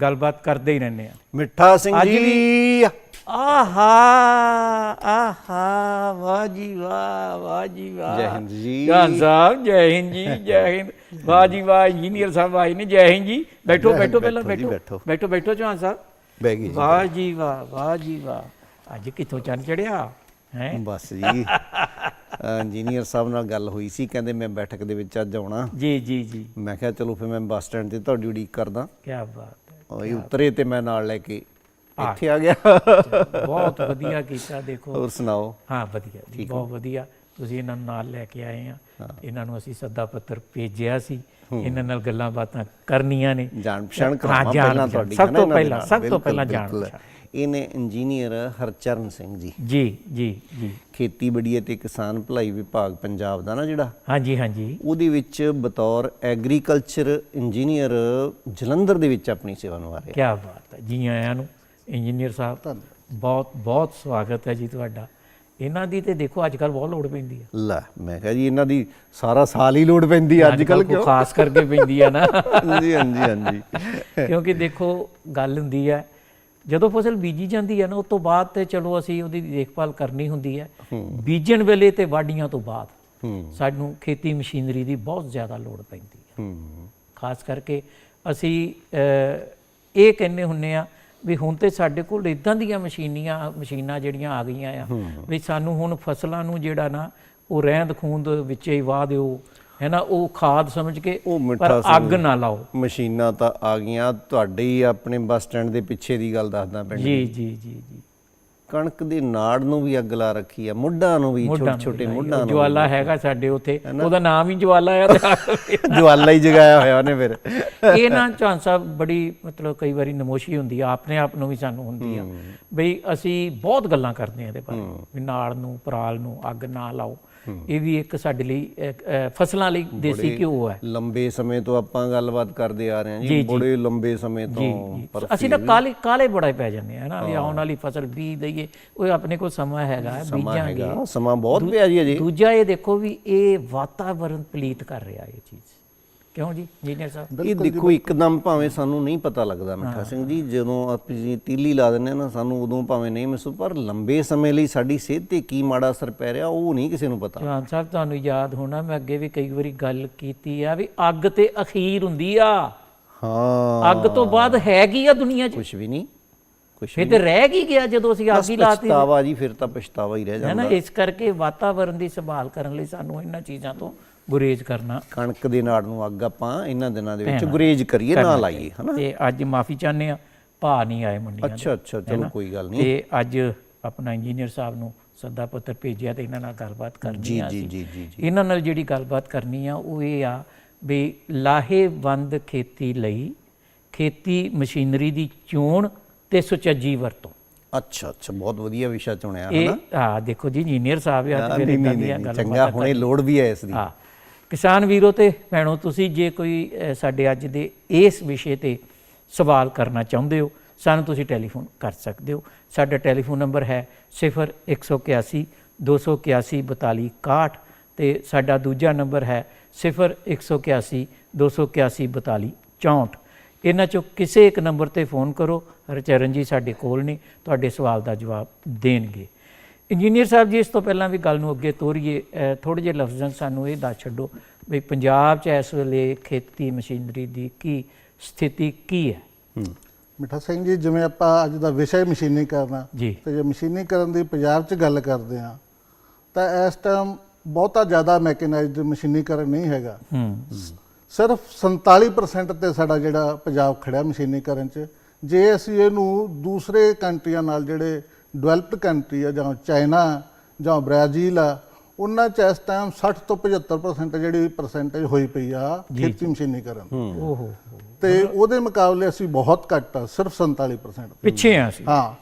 ਗੱਲਬਾਤ ਕਰਦੇ ਹੀ ਰਹਿੰਦੇ ਹਾਂ। ਮਿੱਠਾ ਸਿੰਘ ਅੱਜ ਜੀ। ਆਹਾ ਆਹਾ ਵਾਹ ਜੀ ਵਾਹ ਵਾਹ ਜੀ ਵਾਹ। ਜੈ ਹਿੰਦ ਜੀ। ਜਾਨ ਸਾਹਿਬ ਜੈ ਹਿੰਦ ਜੀ ਜੈ ਹਿੰਦ। ਵਾਹ ਜੀ ਵਾਹ ਇੰਜੀਨੀਅਰ ਸਾਹਿਬ ਆਏ ਨੇ ਜੈ ਹਿੰਦ ਜੀ। ਬੈਠੋ ਬੈਠੋ ਪਹਿਲਾਂ ਬੈਠੋ ਬੈਠੋ। ਬੈਠੋ। ਜਾਨ ਸਾਹਿਬ। ਬਹਿ ਗਈ ਵਾਹ ਜੀ ਵਾਹ ਵਾਹ ਜੀ ਵਾਹ। ਅੱਜ ਕਿੱਥੋਂ ਚੰਨ ਚੜਿਆ ਹੈ? ਬਸ ਜੀ। ਇੰਜੀਨੀਅਰ ਸਾਹਿਬ ਨਾਲ ਗੱਲ ਹੋਈ ਸੀ ਕਹਿੰਦੇ ਮੈਂ ਬੈਠਕ ਦੇ ਵਿੱਚ ਅੱਜ ਆਉਣਾ। ਜੀ ਜੀ ਜੀ। ਮੈਂ ਕਿਹਾ ਚਲੋ ਫਿਰ ਮੈਂ ਬੱਸ ਸਟੈਂਡ ਤੇ ਤੁਹਾਡੀ ਉਡੀਕ ਕਰਦਾ। ਕੀ ਬਾਤ। ਹੈ ਉਹ ਇਹ ਉਤਰੇ ਤੇ ਮੈਂ ਨਾਲ ਲੈ ਕੇ। ਇੱਥੇ ਆ ਗਿਆ। ਬਹੁਤ ਵਧੀਆ ਕੀਤਾ ਦੇਖੋ। ਹੋਰ ਸੁਣਾਓ? ਹਾਂ ਵਧੀਆ ਜੀ ਬਹੁਤ ਵਧੀਆ। ਤੁਸੀਂ ਇਹਨਾਂ ਨੂੰ ਨਾਲ ਲੈ ਕੇ ਆਏ ਆ। ਇਹਨਾਂ ਨੂੰ ਅਸੀਂ ਸੱਦਾ ਪੱਤਰ ਭੇਜਿਆ ਸੀ। ਇਹਨਾਂ ਨਾਲ ਗੱਲਾਂ ਬਾਤਾਂ ਕਰਨੀਆਂ ਨੇ। ਜਾਣ ਪਛਾਣ ਕਰਾਵਾਂ ਪਹਿਲਾਂ। ਤੁਹਾਡੀ ਸਭ ਤੋਂ ਪਹਿਲਾਂ। ਸਭ ਤੋਂ ਪਹਿਲਾਂ ਜਾਣ। ਪਛਾਣ। ਇਹਨੇ ਇੰਜੀਨੀਅਰ ਹਰਚਰਨ ਸਿੰਘ ਜੀ। ਜੀ ਜੀ ਜੀ। ਖੇਤੀਬਾੜੀ ਅਤੇ ਕਿਸਾਨ ਭਲਾਈ ਵਿਭਾਗ ਪੰਜਾਬ ਦਾ ਨਾ ਜਿਹੜਾ? ਹਾਂਜੀ ਹਾਂਜੀ। ਉਹਦੇ ਵਿੱਚ ਬਤੌਰ ਐਗਰੀਕਲਚਰ ਇੰਜੀਨੀਅਰ ਜਲੰਧਰ ਦੇ ਵਿੱਚ ਆਪਣੀ ਸੇਵਾ ਨਿਭਾ ਰਿਹਾ। ਕੀ ਬਾਤ ਹੈ। ਜੀ ਆਇਆਂ ਨੂੰ। ਇੰਜੀਨੀਅਰ ਸਾਹਿਬ ਬਹੁਤ ਬਹੁਤ ਸਵਾਗਤ ਹੈ ਜੀ ਤੁਹਾਡਾ। ਇਹਨਾਂ ਦੀ ਤੇ ਦੇਖੋ ਅੱਜ ਕੱਲ ਬਹੁਤ ਲੋੜ ਪੈਂਦੀ ਹੈ ਲੈ ਮੈਂ ਕਿਹਾ ਜੀ ਇਹਨਾਂ ਦੀ ਸਾਰਾ ਸਾਲ ਹੀ ਲੋੜ ਪੈਂਦੀ ਹੈ ਅੱਜ ਕੱਲ ਕੋਈ ਖਾਸ ਕਰਕੇ ਪੈਂਦੀ ਆ ਨਾ। ਹਾਂਜੀ ਹਾਂਜੀ ਹਾਂਜੀ। ਕਿਉਂਕਿ ਦੇਖੋ ਗੱਲ ਹੁੰਦੀ ਹੈ ਜਦੋਂ ਫਸਲ ਬੀਜੀ ਜਾਂਦੀ ਹੈ ਨਾ ਉਸ ਤੋਂ ਬਾਅਦ ਤੇ ਚਲੋ ਅਸੀਂ ਉਹਦੀ ਦੇਖਭਾਲ ਕਰਨੀ ਹੁੰਦੀ ਹੈ। ਬੀਜਣ ਵੇਲੇ ਤੇ ਵਾਢੀਆਂ ਤੋਂ ਬਾਅਦ ਸਾਨੂੰ ਖੇਤੀ ਮਸ਼ੀਨਰੀ ਦੀ ਬਹੁਤ ਜ਼ਿਆਦਾ ਲੋੜ ਪੈਂਦੀ ਹੂੰ। ਖਾਸ ਕਰਕੇ ਅਸੀਂ ਇਹ ਕਹਿੰਦੇ ਹੁੰਨੇ ਆ ਵੀ ਹੁਣ ਤੇ ਸਾਡੇ ਕੋਲ ਇਦਾਂ ਦੀਆਂ ਮਸ਼ੀਨੀਆਂ ਮਸ਼ੀਨਾਂ ਜਿਹੜੀਆਂ ਆ ਗਈਆਂ ਆ ਵੀ ਸਾਨੂੰ ਹੁਣ ਫਸਲਾਂ ਨੂੰ ਜਿਹੜਾ ਨਾ ਉਹ ਰਹਿੰਦ ਖੂੰਦ ਵਿੱਚ ਹੀ ਵਾਹ ਦਿਓ ਹੈ ਨਾ? ਉਹ ਖਾਦ ਸਮਝ ਕੇ ਉਹ ਪਰ ਅੱਗ ਨਾ ਲਾਓ। ਮਸ਼ੀਨਾਂ ਤਾਂ ਆ ਗਈਆਂ। ਤੁਹਾਡੇ ਹੀ ਆਪਣੇ ਬੱਸ ਸਟੈਂਡ ਦੇ ਪਿੱਛੇ ਦੀ ਗੱਲ ਦੱਸਦਾ ਪਿੰਡ ਜੀ ਜੀ ਜੀ ਜੀ। ਕਣਕ ਦੀ ਨਾੜ ਨੂੰ ਵੀ ਅੱਗ ਲਾ ਰੱਖੀ ਆ ਮੁੱਢਾਂ ਨੂੰ ਵੀ ਛੋਟੇ ਛੋਟੇ ਮੁੱਢਾਂ ਨੂੰ ਜਵਾਲਾ ਹੈਗਾ ਸਾਡੇ ਉੱਥੇ। ਉਹਦਾ ਨਾਮ ਹੀ ਜਵਾਲਾ ਆ ਤੇ ਜਵਾਲਾ ਹੀ ਜਗਾਇਆ ਹੋਇਆ ਉਹਨੇ ਫਿਰ। ਇਹ ਨਾ ਚਾਂਸ ਸਾਹਿਬ ਬੜੀ ਮਤਲਬ ਕਈ ਵਾਰੀ ਨਮੋਸ਼ੀ ਹੁੰਦੀ ਆ ਆਪਣੇ ਆਪ ਨੂੰ ਵੀ ਸਾਨੂੰ ਹੁੰਦੀ ਆ। ਬਈ ਅਸੀਂ ਬਹੁਤ ਗੱਲਾਂ ਕਰਦੇ ਆ ਇਹਦੇ ਬਾਰੇ ਵੀ ਨਾੜ ਨੂੰ ਪਰਾਲ ਨੂੰ ਅੱਗ ਨਾ ਲਾਓ। ਇਹ ਵੀ ਇੱਕ ਸਾਡੇ ਲਈ ਫਸਲਾਂ ਲਈ ਦੇਸੀ ਘਿਓ ਹੈ। ਲੰਬੇ ਸਮੇਂ ਤੋਂ ਆਪਾਂ ਗੱਲਬਾਤ ਕਰਦੇ ਆ ਰਹੇ ਹਾਂ ਜੀ। ਬੜੇ ਲੰਬੇ ਸਮੇਂ ਤੋਂ ਅਸੀਂ ਤਾਂ ਕਾਲੇ ਕਾਲੇ ਬੜਾ ਪੈ ਜਾਂਦੇ ਆ ਨਾ ਵੀ ਆਉਣ ਵਾਲੀ ਫਸਲ ਬੀਜ ਦਈਏ ਉਹ ਆਪਣੇ ਕੋਲ ਸਮਾਂ ਹੈਗਾ ਬੀਜਾਂਗੇ। ਸਮਾਂ ਬਹੁਤ ਪਿਆ ਜੀ ਦੂਜਾ ਇਹ ਦੇਖੋ ਵੀ ਇਹ ਵਾਤਾਵਰਣ ਪਲੀਤ ਕਰ ਰਿਹਾ ਇਹ ਚੀਜ਼। ਕਿਉਂ ਜੀ ਇੰਜੀਨੀਅਰ ਸਾਹਿਬ? ਇਹ ਦੇਖੋ ਇੱਕਦਮ ਭਾਵੇਂ ਸਾਨੂੰ ਨਹੀਂ ਪਤਾ ਲੱਗਦਾ ਮਿੱਠਾ ਸਿੰਘ ਜੀ ਜਦੋਂ ਅਸੀਂ ਤੀਲੀ ਲਾ ਦਿੰਦੇ ਹਾਂ ਨਾ ਸਾਨੂੰ ਉਦੋਂ ਭਾਵੇਂ ਨਹੀਂ ਮਹਿਸੂਸ ਪਰ ਲੰਬੇ ਸਮੇਂ ਲਈ ਸਾਡੀ ਸਿਹਤ ਤੇ ਕੀ ਮਾੜਾ ਅਸਰ ਪੈ ਰਿਹਾ ਉਹ ਨਹੀਂ ਕਿਸੇ ਨੂੰ ਪਤਾ। ਜਵਾਨ ਸਾਹਿਬ ਤੁਹਾਨੂੰ ਯਾਦ ਹੋਣਾ ਮੈਂ ਅੱਗੇ ਵੀ ਕਈ ਵਾਰੀ ਗੱਲ ਕੀਤੀ ਆ ਵੀ ਅੱਗ ਤੇ ਅਖੀਰ ਹੁੰਦੀ ਆ। ਹਾਂ। ਅੱਗ ਤੋਂ ਬਾਅਦ ਹੈ ਕੀ ਆ ਦੁਨੀਆ 'ਚ? ਕੁਝ ਵੀ ਨਹੀਂ ਕੁਝ ਫਿਰ ਤੇ ਰਹਿ ਕੀ ਗਿਆ ਜਦੋਂ ਅਸੀਂ ਅੱਗ ਹੀ ਲਾਤੀ? ਪਛਤਾਵਾ ਜੀ ਫਿਰ ਤਾਂ ਪਛਤਾਵਾ ਹੀ ਰਹਿ ਹੈ ਜਾਂਦਾ। ਨਾ ਇਸ ਕਰਕੇ ਵਾਤਾਵਰਣ ਦੀ ਸੰਭਾਲ ਕਰਨ ਲਈ ਸਾਨੂੰ ਇਹਨਾਂ ਚੀਜ਼ਾਂ ਤੋਂ ਗੁਰੇਜ਼ ਕਰਨਾ। ਕਣਕ ਦੇ ਨਾੜ ਨੂੰ ਅੱਗ ਆਪਾਂ ਇਹਨਾਂ ਦਿਨਾਂ ਦੇ ਵਿੱਚ ਗੁਰੇਜ ਕਰੀਏ ਨਾ ਲਾਈਏ ਹਨਾ? ਤੇ ਅੱਜ ਮਾਫੀ ਚਾਹੁੰਦੇ ਆ ਭਾ ਨਹੀਂ ਆਏ ਮੰਡੀਆਂ ਅੱਛਾ ਅੱਛਾ ਚਲੋ ਕੋਈ ਗੱਲ ਨਹੀਂ। ਤੇ ਅੱਜ ਆਪਣਾ ਇੰਜੀਨੀਅਰ ਸਾਹਿਬ ਨੂੰ ਸੱਦਾ ਪੱਤਰ ਭੇਜਿਆ ਤੇ ਇਹਨਾਂ ਨਾਲ ਗੱਲਬਾਤ ਕਰਨੀ ਆ ਜੀ। ਜੀ ਜੀ ਇਹਨਾਂ ਨਾਲ ਜਿਹੜੀ ਗੱਲਬਾਤ ਕਰਨੀ ਆ ਉਹ ਇਹ ਆ ਵੀ ਲਾਹੇਵੰਦ ਖੇਤੀ ਲਈ ਖੇਤੀ ਮਸ਼ੀਨਰੀ ਦੀ ਚੋਣ ਤੇ ਸੁਚੱਜੀ ਵਰਤੋਂ। ਅੱਛਾ ਅੱਛਾ ਬਹੁਤ ਵਧੀਆ ਵਿਸ਼ਾ ਚੁਣਿਆ ਇਹ ਆ ਦੇਖੋ ਜੀ ਇੰਜੀਨੀਅਰ ਸਾਹਿਬ ਆ ਤੇ ਫਿਰ ਇਦਾਂ ਦੀਆਂ ਗੱਲਾਂ ਚੰਗਾ ਹੁਣੇ ਲੋੜ ਵੀ ਹੈ ਇਸ ਦੀ। ਹਾਂ। ਕਿਸਾਨ ਵੀਰੋ ਤੇ ਭੈਣੋ, ਤੁਸੀਂ ਜੇ ਕੋਈ ਸਾਡੇ ਅੱਜ ਦੇ ਇਸ ਵਿਸ਼ੇ ਤੇ ਸਵਾਲ ਕਰਨਾ ਚਾਹੁੰਦੇ ਹੋ, ਸਾਨੂੰ ਤੁਸੀਂ ਟੈਲੀਫੋਨ ਕਰ ਸਕਦੇ ਹੋ। ਸਾਡਾ ਟੈਲੀਫੋਨ ਨੰਬਰ ਹੈ 0181 281 42 61 ਤੇ ਸਾਡਾ ਦੂਜਾ ਨੰਬਰ ਹੈ 0181 281 42 64 ਇਹਨਾਂ ਚੋਂ ਕਿਸੇ ਇੱਕ ਨੰਬਰ ਤੇ ਫੋਨ ਕਰੋ। ਹਰਚਰਨ ਜੀ ਸਾਡੇ ਕੋਲ ਨੇ, ਤੁਹਾਡੇ ਸਵਾਲ ਦਾ ਜਵਾਬ ਦੇਣਗੇ। ਇੰਜੀਨੀਅਰ ਸਾਹਿਬ ਜੀ ਇਸ ਤੋਂ ਪਹਿਲਾਂ ਵੀ ਗੱਲ ਨੂੰ ਅੱਗੇ ਤੋਰੀਏ ਥੋੜੇ ਜਿਹੇ ਲਫ਼ਜ਼ਾਂ 'ਚ ਸਾਨੂੰ ਇਹ ਦੱਸ ਛੱਡੋ ਵੀ ਪੰਜਾਬ 'ਚ ਇਸ ਵੇਲੇ ਖੇਤੀ ਮਸ਼ੀਨਰੀ ਦੀ ਕੀ ਸਥਿਤੀ ਕੀ ਹੈ। ਮਿੱਠਾ ਸਿੰਘ ਜੀ ਜਿਵੇਂ ਆਪਾਂ ਅੱਜ ਦਾ ਵਿਸ਼ਾ ਹੀ ਮਸ਼ੀਨੀਕਰਨ ਆ ਜੀ। ਤੇ ਜੇ ਮਸ਼ੀਨੀਕਰਨ ਦੀ ਪੰਜਾਬ 'ਚ ਗੱਲ ਕਰਦੇ ਆ ਤਾਂ ਇਸ ਟਾਈਮ ਬਹੁਤਾ ਜ਼ਿਆਦਾ ਮੈਕਨਾਈਜ਼ਡ ਮਸ਼ੀਨੀਕਰਨ ਨਹੀਂ ਹੈਗਾ। ਸਿਰਫ 47% ਤੇ ਸਾਡਾ ਜਿਹੜਾ ਪੰਜਾਬ ਖੜਿਆ ਮਸ਼ੀਨੀਕਰਨ ਚ ਜੇ ਅਸੀਂ ਇਹਨੂੰ ਦੂਸਰੇ ਕੰਟਰੀਆਂ ਨਾਲ ਜਿਹੜੇ ਡਿਵੈਲਪਡ ਕੰਟਰੀ ਆ ਜਾਂ ਚਾਈਨਾ ਜਾਂ ਬ੍ਰਾਜ਼ੀਲ ਆ ਉਹਨਾਂ ਚ ਇਸ ਟਾਈਮ 60 ਤੋਂ 75% ਜਿਹੜੀ ਪਰਸੈਂਟੇਜ ਹੋਈ ਪਈ ਆ ਖੇਤੀ ਮਸ਼ੀਨੀਕਰਨ ਓਹੋ। ਤੇ ਉਹਦੇ ਮੁਕਾਬਲੇ ਅਸੀਂ ਬਹੁਤ ਘੱਟ ਆ ਸਿਰਫ 47% ਪਿੱਛੇ ਆ ਅਸੀਂ। ਹਾਂ।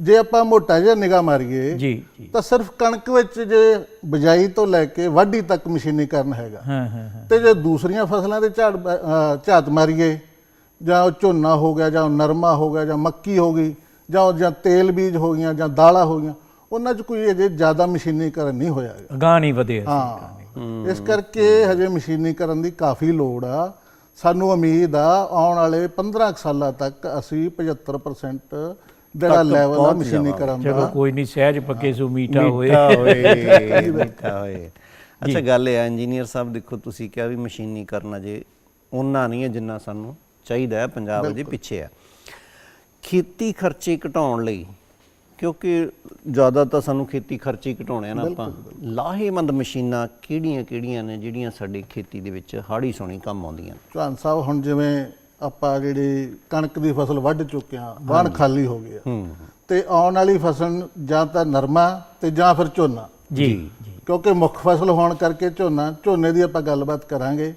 ਜੇ ਆਪਾਂ ਮੋਟਾ ਜਿਹਾ ਨਿਗਾਹ ਮਾਰੀਏ ਜੀ ਤਾਂ ਸਿਰਫ ਕਣਕ ਵਿੱਚ ਜੇ ਬਿਜਾਈ ਤੋਂ ਲੈ ਕੇ ਵਾਢੀ ਤੱਕ ਮਸ਼ੀਨੀਕਰਨ ਹੈਗਾ। ਹਾਂ ਹਾਂ ਤੇ ਜੇ ਦੂਸਰੀਆਂ ਫਸਲਾਂ ਦੇ ਝਾੜ ਝਾਤ ਮਾਰੀਏ ਜਾਂ ਉਹ ਝੋਨਾ ਹੋ ਗਿਆ ਜਾਂ ਉਹ ਨਰਮਾ ਹੋ ਗਿਆ ਜਾਂ ਮੱਕੀ ਹੋ ਗਈ ਜਾਂ ਉਹ ਜਾਂ ਤੇਲ ਬੀਜ ਹੋ ਗਈਆਂ ਜਾਂ ਦਾਲਾਂ ਹੋ ਗਈਆਂ ਉਹਨਾਂ 'ਚ ਕੋਈ ਅਜੇ ਜ਼ਿਆਦਾ ਮਸ਼ੀਨੀਕਰਨ ਨਹੀਂ ਹੋਇਆ ਹੈਗਾ। ਗਾਂ ਨਹੀਂ ਵਧੇ ਹਾਂ। ਇਸ ਕਰਕੇ ਹਜੇ ਮਸ਼ੀਨੀਕਰਨ ਦੀ ਕਾਫੀ ਲੋੜ ਆ। ਸਾਨੂੰ ਉਮੀਦ ਆ ਆਉਣ ਵਾਲੇ 15 ਕੁ ਸਾਲਾਂ ਤੱਕ ਅਸੀਂ 75% ਜਿਹੜਾ ਲੈਵਲ ਆ ਮਸ਼ੀਨੀਕਰਨ ਚਲੋ ਦਾ ਕੋਈ ਨਹੀਂ ਸਹਿਜ ਪੱਕੇ ਸੋ ਮੀਠਾ ਹੋਏ। ਮਿੱਠਾ ਹੋਏ ਮਿੱਠਾ ਹੋਏ। ਅੱਛਾ ਗੱਲ ਇਹ ਆ ਇੰਜੀਨੀਅਰ ਸਾਹਿਬ ਦੇਖੋ ਤੁਸੀਂ ਕਿਹਾ ਵੀ ਮਸ਼ੀਨੀ ਕਰਨਾ ਜੇ ਉਹਨਾਂ ਨਹੀਂ ਹੈ ਜਿੰਨਾ ਸਾਨੂੰ ਚਾਹੀਦਾ ਹੈ ਪੰਜਾਬ ਅਜੇ ਪਿੱਛੇ ਆ। ਖੇਤੀ ਖਰਚੇ ਘਟਾਉਣ ਲਈ ਕਿਉਂਕਿ ਜ਼ਿਆਦਾ ਤਾਂ ਸਾਨੂੰ ਖੇਤੀ ਖਰਚੇ ਹੀ ਘਟਾਉਣੇ ਆ ਨਾ ਆਪਾਂ। ਲਾਹੇਮੰਦ ਮਸ਼ੀਨਾਂ ਕਿਹੜੀਆਂ ਕਿਹੜੀਆਂ ਨੇ ਜਿਹੜੀਆਂ ਸਾਡੀ ਖੇਤੀ ਦੇ ਵਿੱਚ ਹਾੜੀ ਸੋਣੀ ਕੰਮ ਆਉਂਦੀਆਂ? ਚੌਹਾਨ ਸਾਹਿਬ ਹੁਣ ਜਿਵੇਂ ਆਪਾਂ ਜਿਹੜੀ ਕਣਕ ਦੀ ਫਸਲ ਵੱਢ ਚੁੱਕੇ ਆ ਵਾਹਣ ਖਾਲੀ ਹੋ ਗਿਆ ਹੂੰ। ਤੇ ਆਉਣ ਵਾਲੀ ਫਸਲ ਜਾਂ ਤਾਂ ਨਰਮਾ ਤੇ ਜਾਂ ਫਿਰ ਝੋਨਾ। ਜੀ। ਕਿਉਂਕਿ ਮੁੱਖ ਫਸਲ ਹੋਣ ਕਰਕੇ ਝੋਨਾ ਝੋਨੇ ਦੀ ਆਪਾਂ ਗੱਲਬਾਤ ਕਰਾਂਗੇ।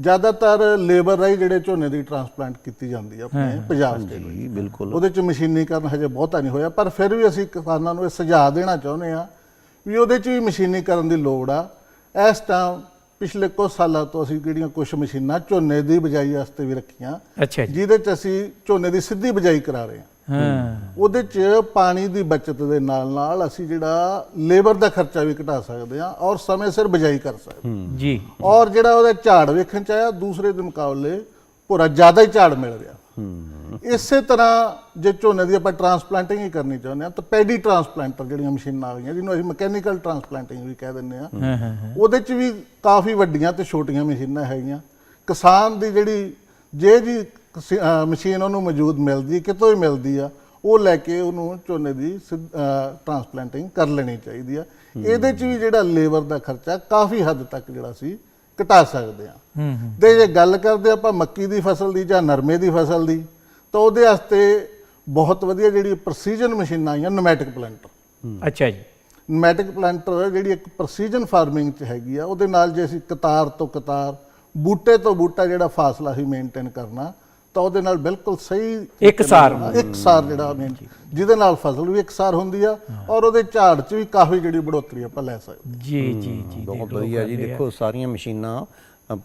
ਜ਼ਿਆਦਾਤਰ ਲੇਬਰ ਰਾਹੀਂ ਜਿਹੜੇ ਝੋਨੇ ਦੀ ਟ੍ਰਾਂਸਪਲਾਂਟ ਕੀਤੀ ਜਾਂਦੀ ਆ ਆਪਣੇ ਪੰਜਾਬ ਸਟੇਟ ਵਿੱਚ। ਬਿਲਕੁਲ। ਉਹਦੇ ਚ ਮਸ਼ੀਨੀਕਰਨ ਹਜੇ ਬਹੁਤਾ ਨਹੀਂ ਹੋਇਆ ਪਰ ਫਿਰ ਵੀ ਅਸੀਂ ਕਿਸਾਨਾਂ ਨੂੰ ਇਹ ਸੁਝਾਅ ਦੇਣਾ ਚਾਹੁੰਦੇ ਆ ਵੀ ਉਹਦੇ ਚ ਵੀ ਮਸ਼ੀਨੀਕਰਨ ਦੀ ਲੋੜ ਆ। ਇਸ ਟਾਈਮ ਪਿਛਲੇ ਕੁਝ ਸਾਲਾਂ ਤੋਂ ਅਸੀਂ ਜਿਹੜੀਆਂ ਕੁਝ ਮਸ਼ੀਨਾਂ ਝੋਨੇ ਦੀ ਬਿਜਾਈ ਵਾਸਤੇ ਵੀ ਰੱਖੀਆਂ ਜਿਹਦੇ ਚ ਅਸੀਂ ਝੋਨੇ ਦੀ ਸਿੱਧੀ ਬਿਜਾਈ ਕਰਾ ਰਹੇ ਹਾਂ। ਹਾਂ। ਉਹਦੇ ਚ ਪਾਣੀ ਦੀ ਬਚਤ ਦੇ ਨਾਲ ਨਾਲ ਅਸੀਂ ਜਿਹੜਾ ਲੇਬਰ ਦਾ ਖਰਚਾ ਵੀ ਘਟਾ ਸਕਦੇ ਹਾਂ ਔਰ ਸਮੇਂ ਸਿਰ ਬਿਜਾਈ ਕਰ ਸਕਦੇ ਹਾਂ। ਜੀ। ਔਰ ਜਿਹੜਾ ਉਹਦਾ ਝਾੜ ਵੇਖਣ ਚ ਆਇਆ ਦੂਸਰੇ ਦੇ ਮੁਕਾਬਲੇ ਪੂਰਾ ਜ਼ਿਆਦਾ ਹੀ ਝਾੜ ਮਿਲ ਰਿਹਾ। ਹੂੰ। ਇਸੇ ਤਰ੍ਹਾਂ ਜੇ ਝੋਨੇ ਦੀ ਆਪਾਂ ਟਰਾਂਸਪਲਾਂਟਿੰਗ ਹੀ ਕਰਨੀ ਚਾਹੁੰਦੇ ਆ ਤਾਂ ਪੈਡੀ ਟਰਾਂਸਪਲਾਂਟਰ ਜਿਹੜੀਆਂ ਮਸ਼ੀਨਾਂ ਆ ਗਈਆਂ ਜਿਹਨੂੰ ਅਸੀਂ ਮਕੈਨੀਕਲ ਟਰਾਂਸਪਲਾਂਟਿੰਗ ਵੀ ਕਹਿ ਦਿੰਦੇ ਆ ਹਾਂ ਹਾਂ ਹਾਂ। ਉਹਦੇ ਚ ਵੀ ਕਾਫੀ ਵੱਡੀਆਂ ਤੇ ਛੋਟੀਆਂ ਮਸ਼ੀਨਾਂ ਹੈਗੀਆਂ। ਕਿਸਾਨ ਦੀ ਜਿਹੜੀ ਜੇ ਜੀ ਕਿਸ- ਅਹ ਮਸ਼ੀਨ ਉਹਨੂੰ ਮੌਜੂਦ ਮਿਲਦੀ ਕਿਤੋਂ ਹੀ ਮਿਲਦੀ ਆ ਉਹ ਲੈ ਕੇ ਉਹਨੂੰ ਝੋਨੇ ਦੀ ਟਰਾਂਸਪਲਾਂਟਿੰਗ ਕਰ ਲੈਣੀ ਚਾਹੀਦੀ ਆ। ਇਹਦੇ ਚ ਵੀ ਜਿਹੜਾ ਲੇਬਰ ਦਾ ਖਰਚਾ ਕਾਫੀ ਹੱਦ ਤੱਕ ਜਿਹੜਾ ਸੀ ਘਟਾ ਸਕਦੇ ਆ। ਹੂੰ ਹੂੰ। ਤੇ ਜੇ ਗੱਲ ਕਰਦੇ ਆਪਾਂ ਮੱਕੀ ਦੀ ਫਸਲ ਦੀ ਜਾਂ ਨਰਮੇ ਦੀ ਫਸਲ ਦੀ ਤਾਂ ਉਹਦੇ ਵਾਸਤੇ ਬਹੁਤ ਵਧੀਆ ਜਿਹੜੀ ਪ੍ਰੈਸੀਜਨ ਮਸ਼ੀਨਾਂ ਆਈਆਂ ਨੋਮੈਟਿਕ ਪਲਾਂਟਰ ਅੱਛਾ ਜੀ। ਨੋਮੈਟਿਕ ਪਲਾਂਟਰ ਜਿਹੜੀ ਇੱਕ ਪ੍ਰੈਸੀਜਨ ਫਾਰਮਿੰਗ ਚ ਹੈਗੀ ਆ ਉਹਦੇ ਨਾਲ ਜੇ ਅਸੀਂ ਕਤਾਰ ਤੋਂ ਕਤਾਰ ਬੂਟੇ ਤੋਂ ਬੂਟਾ ਜਿਹੜਾ ਫਾਸਲਾ ਹੀ ਮੇਨਟੇਨ ਕਰਨਾ ਤਾਂ ਉਹਦੇ ਨਾਲ ਬਿਲਕੁਲ ਸਹੀ ਇਕਸਾਰ ਇਕਸਾਰ ਜਿਹੜਾ ਮੇਨ ਜਿਹਦੇ ਨਾਲ ਫਸਲ ਵੀ ਇਕਸਾਰ ਹੁੰਦੀ ਆ ਔਰ ਉਹਦੇ ਝਾੜ ਚ ਵੀ ਕਾਫੀ ਜਿਹੜੀ ਬੜੋਤਰੀ ਆਪਾਂ ਲੈ ਸਕਦੇ ਜੀ ਜੀ ਜੀ ਬਹੁਤ ਵਧੀਆ ਜੀ। ਦੇਖੋ ਸਾਰੀਆਂ ਮਸ਼ੀਨਾਂ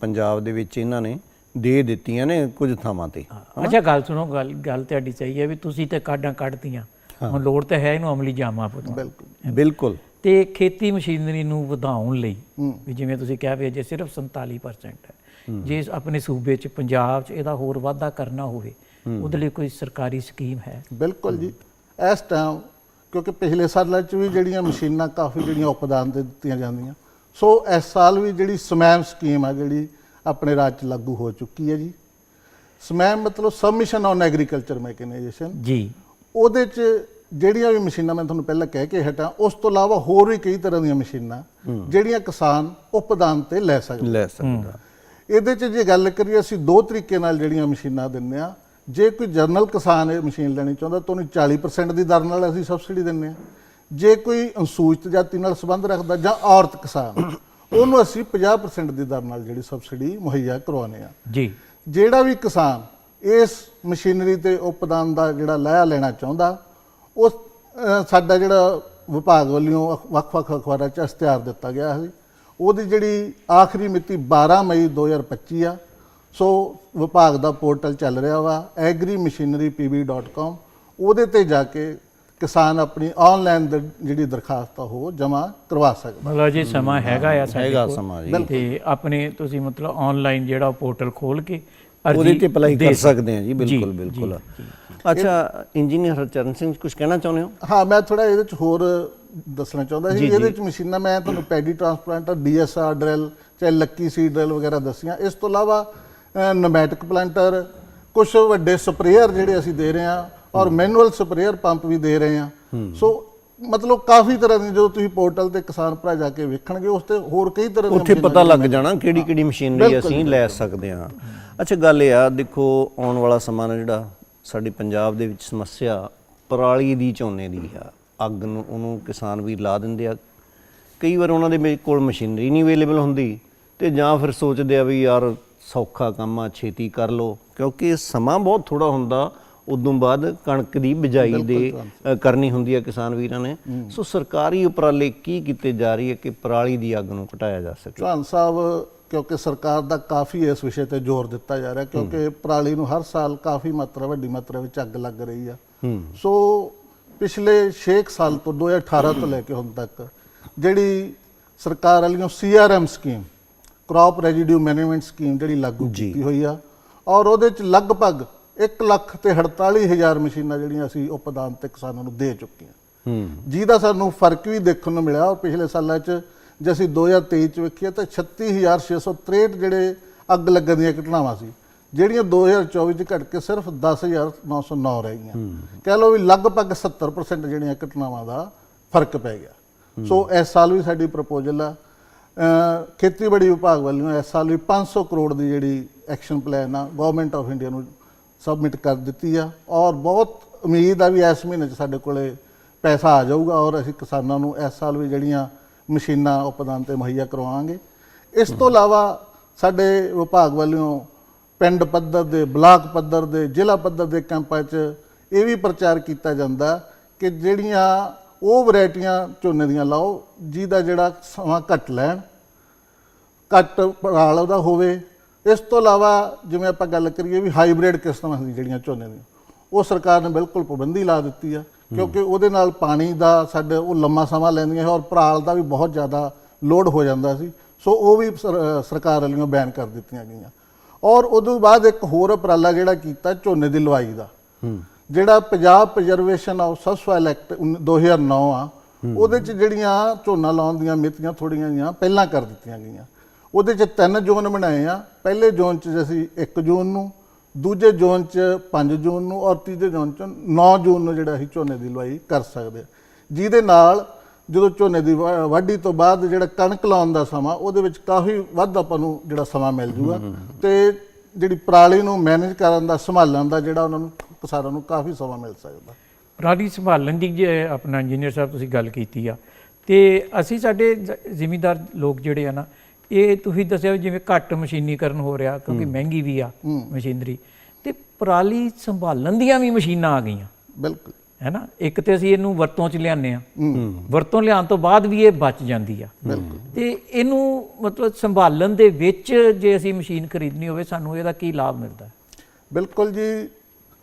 ਪੰਜਾਬ ਦੇ ਵਿੱਚ ਇਹਨਾਂ ਨੇ ਦੇ ਦਿੱਤੀਆਂ ਨੇ ਕੁਝ ਥਾਵਾਂ ਤੇ। ਅੱਛਾ ਗੱਲ ਸੁਣੋ ਗੱਲ ਗੱਲ ਤੁਹਾਡੀ ਸਹੀ ਹੈ ਵੀ ਤੁਸੀਂ ਤੇ ਕਾਢਾਂ ਕੱਢਤੀਆਂ। ਹੁਣ ਲੋੜ ਤਾਂ ਹੈ ਇਹਨੂੰ ਅਮਲੀ ਜਾਮਾ ਪੁੱਤ ਬਿਲਕੁਲ। ਬਿਲਕੁਲ। ਤੇ ਖੇਤੀ ਮਸ਼ੀਨਰੀ ਨੂੰ ਵਧਾਉਣ ਲਈ ਵੀ ਜਿਵੇਂ ਤੁਸੀਂ ਕਿਹਾ ਵੀ ਜੇ ਸਿਰਫ 47% ਹੈ। ਜੇ ਆਪਣੇ ਸੂਬੇ ਚ ਪੰਜਾਬ ਚ ਇਹਦਾ ਹੋਰ ਵਾਧਾ ਕਰਨਾ ਹੋਵੇ ਉਹਦੇ ਲਈ ਕੋਈ ਸਰਕਾਰੀ ਸਕੀਮ ਹੈ? ਬਿਲਕੁਲ ਜੀ। ਇਸ ਟਾਈਮ ਕਿਉਂਕਿ ਪਿਛਲੇ ਸਾਲਾਂ 'ਚ ਵੀ ਜਿਹੜੀਆਂ ਮਸ਼ੀਨਾਂ ਕਾਫੀ ਜਿਹੜੀਆਂ ਉਪਦਾਨ ਤੇ ਦਿੱਤੀਆਂ ਜਾਂਦੀਆਂ। ਸੋ ਇਸ ਸਾਲ ਵੀ ਜਿਹੜੀ ਸਮੈਮ ਸਕੀਮ ਆ ਜਿਹੜੀ ਆਪਣੇ ਰਾਜ 'ਚ ਲਾਗੂ ਹੋ ਚੁੱਕੀ ਹੈ ਜੀ। ਸਮੈਮ ਮਤਲਬ ਸਬਮਿਸ਼ਨ ਔਨ ਐਗਰੀਕਲਚਰ ਮੈਕਨਾਈਜੇਸ਼ਨ ਜੀ। ਉਹਦੇ 'ਚ ਜਿਹੜੀਆਂ ਵੀ ਮਸ਼ੀਨਾਂ ਮੈਂ ਤੁਹਾਨੂੰ ਪਹਿਲਾਂ ਕਹਿ ਕੇ ਹਟਾਂ ਉਸ ਤੋਂ ਇਲਾਵਾ ਹੋਰ ਵੀ ਕਈ ਤਰ੍ਹਾਂ ਦੀਆਂ ਮਸ਼ੀਨਾਂ ਜਿਹੜੀਆਂ ਕਿਸਾਨ ਉਪਦਾਨ ਤੇ ਲੈ ਸਕਦੇ। ਲੈ ਸਕਦਾ। ਇਹਦੇ 'ਚ ਜੇ ਗੱਲ ਕਰੀਏ ਅਸੀਂ ਦੋ ਤਰੀਕੇ ਨਾਲ ਜਿਹੜੀਆਂ ਮਸ਼ੀਨਾਂ ਦਿੰਨੇ ਆ ਜੇ ਕੋਈ ਜਰਨਲ ਕਿਸਾਨ ਇਹ ਮਸ਼ੀਨ ਲੈਣੀ ਚਾਹੁੰਦਾ ਤਾਂ ਉਹਨੂੰ 40% ਦੀ ਦਰ ਨਾਲ ਅਸੀਂ ਸਬਸਿਡੀ ਦਿੰਨੇ ਆ ਜੇ ਕੋਈ ਅਨਸੂਚਿਤ ਜਾਤੀ ਨਾਲ ਸੰਬੰਧ ਰੱਖਦਾ ਜਾਂ ਔਰਤ ਕਿਸਾਨ ਉਹਨੂੰ ਅਸੀਂ 50% ਦੀ ਦਰ ਨਾਲ ਜਿਹੜੀ ਸਬਸਿਡੀ ਮੁਹੱਈਆ ਕਰਵਾਉਂਦੇ ਆ ਜੀ। ਜਿਹੜਾ ਵੀ ਕਿਸਾਨ ਇਸ ਮਸ਼ੀਨਰੀ ਤੇ ਉਪਦਾਨ ਦਾ ਜਿਹੜਾ ਲਾਹਾ ਲੈਣਾ ਚਾਹੁੰਦਾ ਉਸ ਅਹ, ਸਾਡਾ ਜਿਹੜਾ ਵਿਭਾਗ ਵੱਲੋਂ ਵੱਖ-ਵੱਖ ਅਖਬਾਰਾਂ 'ਚ ਇਸ਼ਤਿਹਾਰ ਦਿੱਤਾ ਗਿਆ ਸੀ। ਉਹਦੀ ਜਿਹੜੀ ਆਖਰੀ ਮਿਤੀ 12 ਮਈ 2025 ਆ ਸੋ ਵਿਭਾਗ ਦਾ ਪੋਰਟਲ ਚੱਲ ਰਿਹਾ ਵਾ agrimachinerypb.com ਉਹਦੇ ਤੇ ਜਾ ਕੇ ਕਿਸਾਨ ਆਪਣੀ ਆਨਲਾਈਨ ਜਿਹੜੀ ਦਰਖਾਸਤ ਆ ਉਹ ਜਮ੍ਹਾਂ ਕਰਵਾ ਸਕਦਾ ਮਤਲਬ ਜੀ ਸਮਾਂ ਹੈਗਾ ਆ ਸਾਡੇ ਹੈਗਾ ਕੋਲ। ਸਮਾਂ ਜੀ ਤੇ ਆਪਣੇ ਤੁਸੀਂ ਮਤਲਬ ਆਨਲਾਈਨ ਜਿਹੜਾ ਪੋਰਟਲ ਖੋਲ ਕੇ ਉਹਦੇ ਤੇ ਅਪਲਾਈ ਦੇ ਕਰ ਸਕਦੇ ਹਾਂ ਜੀ ਬਿਲਕੁਲ ਬਿਲਕੁਲ। ਅੱਛਾ ਇੰਜੀਨੀਅਰ ਹਰਚਰਨ ਸਿੰਘ ਕੁਝ ਕਹਿਣਾ ਚਾਹੁੰਦੇ ਹੋ? ਹਾਂ ਮੈਂ ਥੋੜਾ ਇਹਦੇ ਚ ਹੋਰ ਦੱਸਣਾ ਚਾਹੁੰਦਾ ਸੀ। ਇਹਦੇ ਚ ਮਸ਼ੀਨਾਂ ਮੈਂ ਤੁਹਾਨੂੰ ਪੈਡੀ ਟਰਾਂਸਪਲਾਂਟਰ ਡੀਐਸਆਰ ਡਰਿਲ ਚਾਹੇ ਲੱਕੀ ਸੀ ਡਰਿਲ ਵਗੈਰਾ ਦੱਸੀਆਂ। ਇਸ ਤੋਂ ਇਲਾਵਾ ਨੋਮੈਟਿਕ ਪਲਾਂਟਰ ਕੁਝ ਵੱਡੇ ਸਪਰੇਅਰ ਜਿਹੜੇ ਅਸੀਂ ਦੇ ਰਹੇ ਹਾਂ ਔਰ ਮੈਨੂਅਲ ਸਪਰੇਅਰ ਪੰਪ ਵੀ ਦੇ ਰਹੇ ਹਾਂ। ਸੋ ਮਤਲਬ ਕਾਫੀ ਤਰ੍ਹਾਂ ਦੀ ਜਦੋਂ ਤੁਸੀਂ ਪੋਰਟਲ ਤੇ ਕਿਸਾਨ ਭਰਾ ਜਾ ਕੇ ਵੇਖਣਗੇ ਉਸ ਤੇ ਹੋਰ ਕਈ ਤਰ੍ਹਾਂ ਦੀਆਂ ਉੱਥੇ ਪਤਾ ਲੱਗ ਜਾਣਾ ਕਿਹੜੀ ਕਿਹੜੀ ਮਸ਼ੀਨਰੀ ਅਸੀਂ ਲੈ ਸਕਦੇ ਹਾਂ। ਅੱਛਾ ਗੱਲ ਇਹ ਆ ਦੇਖੋ ਆਉਣ ਵਾਲਾ ਸਮਾਂ ਨਾ ਜਿਹੜਾ ਸਾਡੀ ਪੰਜਾਬ ਦੇ ਵਿੱਚ ਸਮੱਸਿਆ ਪਰਾਲੀ ਦੀ ਝੋਨੇ ਦੀ ਆ। ਅੱਗ ਨੂੰ ਉਹਨੂੰ ਕਿਸਾਨ ਵੀ ਲਾ ਦਿੰਦੇ ਆ। ਕਈ ਵਾਰ ਉਹਨਾਂ ਦੇ ਕੋਲ ਮਸ਼ੀਨਰੀ ਨਹੀਂ ਅਵੇਲੇਬਲ ਹੁੰਦੀ ਤੇ ਜਾਂ ਫਿਰ ਸੋਚਦੇ ਆ ਵੀ ਯਾਰ ਸੌਖਾ ਕੰਮ ਆ ਛੇਤੀ ਕਰ ਲੋ ਕਿਉਂਕਿ ਸਮਾਂ ਬਹੁਤ ਥੋੜਾ ਹੁੰਦਾ ਉਦੋਂ ਬਾਅਦ ਕਣਕ ਦੀ ਬਿਜਾਈ ਦੇ ਕਰਨੀ ਹੁੰਦੀ ਹੈ ਕਿਸਾਨ ਵੀਰਾਂ ਨੇ। ਸੋ ਸਰਕਾਰੀ ਉਪਰਾਲੇ ਕੀ ਕੀਤੇ ਜਾ ਰਹੀ ਹੈ ਕਿ ਪਰਾਲੀ ਦੀ ਅੱਗ ਨੂੰ ਘਟਾਇਆ ਜਾ ਸਕੇ? ਚੌਹਾਨ ਸਾਹਿਬ ਕਿਉਂਕਿ ਸਰਕਾਰ ਦਾ ਕਾਫੀ ਇਸ ਵਿਸ਼ੇ ਤੇ ਜ਼ੋਰ ਦਿੱਤਾ ਜਾ ਰਿਹਾ ਕਿਉਂਕਿ ਪਰਾਲੀ ਨੂੰ ਹਰ ਸਾਲ ਕਾਫੀ ਮਾਤਰਾ ਵੱਡੀ ਮਾਤਰਾ ਵਿੱਚ ਅੱਗ ਲੱਗ ਰਹੀ ਆ। ਸੋ ਪਿਛਲੇ 6 ਸਾਲ ਤੋਂ 2018 ਤੋਂ ਲੈ ਕੇ ਹੁਣ ਤੱਕ ਜਿਹੜੀ ਸਰਕਾਰ ਵਾਲੀਆਂ CRM scheme crop residue management scheme ਜਿਹੜੀ ਲਾਗੂ ਕੀਤੀ ਹੋਈ ਆ ਔਰ ਉਹਦੇ ਚ ਲਗਭਗ 1 ਲੱਖ ਤੇ 48 ਹਜ਼ਾਰ ਮਸ਼ੀਨਾਂ ਜਿਹੜੀਆਂ ਅਸੀਂ ਉਪਦਾਨ ਤੇ ਕਿਸਾਨਾਂ ਨੂੰ ਦੇ ਚੁੱਕੇ ਹਾਂ ਹੂੰ। ਜਿਹਦਾ ਸਾਨੂੰ ਫ਼ਰਕ ਵੀ ਦੇਖਣ ਨੂੰ ਮਿਲਿਆ ਔਰ ਪਿਛਲੇ ਸਾਲਾਂ 'ਚ ਜੇ ਅਸੀਂ 2023 ਚ ਵੇਖੀਏ ਤਾਂ 36663 ਜਿਹੜੇ ਅੱਗ ਲੱਗਣ ਦੀਆਂ ਘਟਨਾਵਾਂ ਸੀ ਜਿਹੜੀਆਂ 2024 ਚ ਘਟ ਕੇ ਸਿਰਫ 10909 ਰਹਿ ਗਈਆਂ। ਕਹਿ ਲਓ ਵੀ ਲਗਭਗ 70% ਜਿਹੜੀਆਂ ਘਟਨਾਵਾਂ ਦਾ ਫ਼ਰਕ ਪੈ ਗਿਆ। ਸੋ ਇਸ ਸਾਲ ਵੀ ਸਾਡੀ ਪ੍ਰਪੋਜ਼ਲ ਆ। ਖੇਤੀਬਾੜੀ ਵਿਭਾਗ ਵੱਲੋਂ ਇਸ ਸਾਲ ਵੀ 500 ਕਰੋੜ ਦੀ ਜਿਹੜੀ ਐਕਸ਼ਨ ਪਲਾਨ ਆ ਗਵਰਨਮੈਂਟ ਆਫ ਇੰਡੀਆ ਨੂੰ ਸਬਮਿਟ ਕਰ ਦਿੱਤੀ ਆ। ਔਰ ਬਹੁਤ ਉਮੀਦ ਆ ਵੀ ਇਸ ਮਹੀਨੇ 'ਚ ਸਾਡੇ ਕੋਲੇ ਪੈਸਾ ਆ ਜਾਊਗਾ ਔਰ ਅਸੀਂ ਕਿਸਾਨਾਂ ਨੂੰ ਇਸ ਸਾਲ ਵੀ ਜਿਹੜੀਆਂ ਮਸ਼ੀਨਾਂ ਉਪਦਾਨ ਤੇ ਮੁਹੱਈਆ ਕਰਵਾਵਾਂਗੇ। ਇਸ ਤੋਂ ਇਲਾਵਾ ਸਾਡੇ ਵਿਭਾਗ ਵੱਲੋਂ ਪਿੰਡ ਪੱਧਰ ਦੇ, ਬਲਾਕ ਪੱਧਰ ਦੇ, ਜ਼ਿਲ੍ਹਾ ਪੱਧਰ ਦੇ ਕੈਂਪਾਂ 'ਚ ਇਹ ਵੀ ਪ੍ਰਚਾਰ ਕੀਤਾ ਜਾਂਦਾ ਕਿ ਜਿਹੜੀਆਂ ਉਹ ਵੈਰਾਈਟੀਆਂ ਝੋਨੇ ਦੀਆਂ ਲਾਓ, ਜਿਹਦਾ ਜਿਹੜਾ ਸਮਾਂ ਘੱਟ ਲੈਣ, ਘੱਟ ਪਰਾਲ ਉਹਦਾ ਹੋਵੇ। ਇਸ ਤੋਂ ਇਲਾਵਾ ਜਿਵੇਂ ਆਪਾਂ ਗੱਲ ਕਰੀਏ ਵੀ ਹਾਈਬ੍ਰਿਡ ਕਿਸਮਾਂ ਦੀ ਜਿਹੜੀਆਂ ਝੋਨੇ ਦੀਆਂ, ਉਹ ਸਰਕਾਰ ਨੇ ਬਿਲਕੁਲ ਪਾਬੰਦੀ ਲਾ ਦਿੱਤੀ ਆ। ਕਿਉਂਕਿ ਉਹਦੇ ਨਾਲ ਪਾਣੀ ਦਾ ਸਾਡੇ ਉਹ ਲੰਮਾ ਸਮਾਂ ਲੈਂਦੀਆਂ ਔਰ ਪਰਾਲ ਦਾ ਵੀ ਬਹੁਤ ਜ਼ਿਆਦਾ ਲੋਡ ਹੋ ਜਾਂਦਾ ਸੀ। ਸੋ ਉਹ ਵੀ ਸਰ- ਸਰਕਾਰ ਵੱਲੋਂ ਬੈਨ ਕਰ ਦਿੱਤੀਆਂ ਗਈਆਂ। ਔਰ ਉਦੋਂ ਬਾਅਦ ਇੱਕ ਹੋਰ ਉਪਰਾਲਾ ਜਿਹੜਾ ਕੀਤਾ ਝੋਨੇ ਦੀ ਲਵਾਈ ਦਾ। ਜਿਹੜਾ Punjab preservation of subsoil act 2009 ਆ ਉਹਦੇ ਚ ਜਿਹੜੀਆਂ ਝੋਨਾ ਲਾਉਣ ਦੀਆਂ ਮਿਤੀਆਂ ਥੋੜੀਆਂ ਜੀਆਂ ਪਹਿਲਾਂ ਕਰ ਦਿੱਤੀਆਂ ਗਈਆਂ। ਉਹਦੇ ਚ ਤਿੰਨ ਜ਼ੋਨ ਬਣਾਏ ਆ। ਪਹਿਲੇ ਜ਼ੋਨ ਚ ਅਸੀਂ 1 ਜੂਨ ਨੂੰ ਦੂਜੇ ਜ਼ੋਨ ਚ 5 ਜੂਨ ਨੂੰ ਔਰ ਤੀਜੇ ਜ਼ੋਨ ਚ 9 ਜੂਨ ਨੂੰ ਜਿਹੜਾ ਅਸੀਂ ਝੋਨੇ ਦੀ ਲਵਾਈ ਕਰ ਸਕਦੇ ਆ ਜਿਹਦੇ ਨਾਲ ਜਦੋਂ ਝੋਨੇ ਦੀ ਵਾ- ਵਾਢੀ ਤੋਂ ਬਾਅਦ ਜਿਹੜਾ ਕਣਕ ਲਾਉਣ ਦਾ ਸਮਾਂ ਉਹਦੇ ਵਿੱਚ ਕਾਫੀ ਵੱਧ ਆਪਾਂ ਨੂੰ ਜਿਹੜਾ ਸਮਾਂ ਮਿਲ ਜੂਗਾ। ਤੇ ਜਿਹੜੀ ਪਰਾਲੀ ਨੂੰ ਮੈਨੇਜ ਕਰਨ ਦਾ ਸੰਭਾਲਣ ਦਾ ਜਿਹੜਾ ਉਹਨਾਂ ਨੂੰ ਕਿਸਾਨਾਂ ਨੂੰ ਕਾਫੀ ਸਮਾਂ ਮਿਲ ਸਕਦਾ। ਪਰਾਲੀ ਸੰਭਾਲਣ ਦੀ ਜੇ ਆਪਣਾ ਇੰਜੀਨੀਅਰ ਸਾਹਿਬ ਤੁਸੀਂ ਗੱਲ ਕੀਤੀ ਆ ਤੇ ਅਸੀਂ ਸਾਡੇ ਜ਼ਿਮੀਂਦਾਰ ਲੋਕ ਜਿਹੜੇ ਆ ਨਾ ਇਹ ਤੁਸੀਂ ਦੱਸਿਆ ਜਿਵੇਂ ਘੱਟ ਮਸ਼ੀਨੀਕਰਨ ਹੋ ਰਿਹਾ ਕਿਉਂਕਿ ਮਹਿੰਗੀ ਵੀ ਆ ਮਸ਼ੀਨਰੀ। ਤੇ ਪਰਾਲੀ ਸੰਭਾਲਣ ਦੀਆਂ ਵੀ ਮਸ਼ੀਨਾਂ ਆ ਗਈਆਂ। ਬਿਲਕੁਲ। ਹੈਨਾ? ਇੱਕ ਤੇ ਅਸੀਂ ਇਹਨੂੰ ਵਰਤੋਂ ਚ ਲਿਆਉਂਦੇ ਆ ਵਰਤੋਂ ਲਿਆਉਣ ਤੋਂ ਬਾਅਦ ਵੀ ਇਹ ਬਚ ਜਾਂਦੀ ਆ। ਤੇ ਇਹਨੂੰ ਮਤਲਬ ਸੰਭਾਲਣ ਦੇ ਵਿੱਚ ਜੇ ਅਸੀਂ ਮਸ਼ੀਨ ਖਰੀਦਣੀ ਹੋਵੇ ਸਾਨੂੰ ਇਹਦਾ ਕੀ ਲਾਭ ਮਿਲਦਾ? ਹੈ? ਬਿਲਕੁਲ ਜੀ।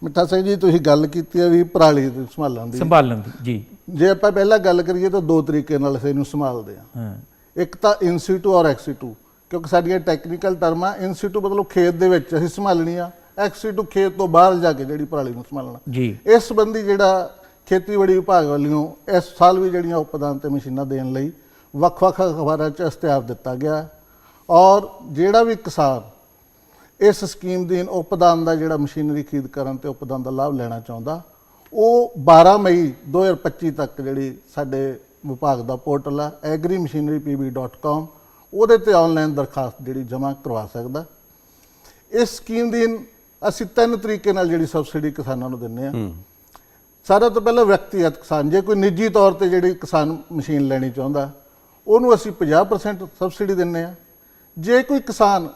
ਮਿੱਠਾ ਸਿੰਘ ਜੀ ਤੁਸੀਂ ਗੱਲ ਕੀਤੀ ਹੈ ਵੀ ਪਰਾਲੀ ਸੰਭਾਲਣ ਦੀ। ਸੰਭਾਲਣ ਦੀ ਜੀ। ਜੇ ਆਪਾਂ ਪਹਿਲਾਂ ਗੱਲ ਕਰੀਏ ਤਾਂ ਦੋ ਤਰੀਕੇ ਨਾਲ ਅਸੀਂ ਇਹਨੂੰ ਸੰਭਾਲਦੇ ਹਾਂ। ਹਾਂ। ਇੱਕ ਤਾਂ ਇਨ ਸਿਟੂ ਔਰ ਐਕਸ ਸਿਟੂ ਕਿਉਂਕਿ ਸਾਡੀਆਂ ਟੈਕਨੀਕਲ ਟਰਮਾਂ ਇਨ ਸਿਟੂ ਮਤਲਬ ਖੇਤ ਦੇ ਵਿੱਚ ਅਸੀਂ ਸੰਭਾਲਣੀ ਆ ਐਕਸ ਸਿਟੂ ਖੇਤ ਤੋਂ ਬਾਹਰ ਜਾ ਕੇ ਜਿਹੜੀ ਪਰਾਲੀ ਨੂੰ ਸੰਭਾਲਣਾ ਜੀ ਇਸ ਸੰਬੰਧੀ ਜਿਹੜਾ ਖੇਤੀਬਾੜੀ ਵਿਭਾਗ ਵੱਲੋਂ ਇਸ ਸਾਲ ਵੀ ਜਿਹੜੀਆਂ ਉਪਦਾਨ ਤੇ ਮਸ਼ੀਨਾਂ ਦੇਣ ਲਈ ਵੱਖ-ਵੱਖ ਅਖਬਾਰਾਂ 'ਚ ਇਸ਼ਤਿਹਾਰ ਦਿੱਤਾ ਗਿਆ। ਔਰ ਜਿਹੜਾ ਵੀ ਕਿਸਾਨ ਇਸ ਸਕੀਮ ਦੇ ਉਪਦਾਨ ਦਾ ਜਿਹੜਾ ਮਸ਼ੀਨਰੀ ਖਰੀਦ ਕਰਨ ਤੇ ਉਪਦਾਨ ਦਾ ਲਾਭ ਲੈਣਾ ਚਾਹੁੰਦਾ ਉਹ 12 ਮਈ 2025 ਤੱਕ ਜਿਹੜੀ ਸਾਡੇ ਵਿਭਾਗ ਦਾ ਪੋਰਟਲ ਆ agrimachinerypb.com ਉਹਦੇ ਤੇ ਆਨਲਾਈਨ ਦਰਖਾਸਤ ਜਿਹੜੀ ਜਮ੍ਹਾਂ ਕਰਵਾ ਸਕਦਾ। ਇਸ ਸਕੀਮ ਦੀ ਅਸੀਂ ਤਿੰਨ ਤਰੀਕੇ ਨਾਲ ਜਿਹੜੀ ਸਬਸਿਡੀ ਕਿਸਾਨਾਂ ਨੂੰ ਦਿੰਨੇ ਆ ਸਾਰਾ ਤੋਂ ਪਹਿਲਾਂ ਵਿਅਕਤੀਗਤ ਕਿਸਾਨ। ਜੇ ਕੋਈ ਨਿੱਜੀ ਤੌਰ ਤੇ ਜਿਹੜੀ ਕਿਸਾਨ ਮਸ਼ੀਨ ਲੈਣੀ ਚਾਹੁੰਦਾ ਉਹਨੂੰ ਅਸੀਂ 50% ਸਬਸਿਡੀ ਦਿੰਨੇ ਆ ਜੇ ਕੋਈ ਕਿਸਾਨ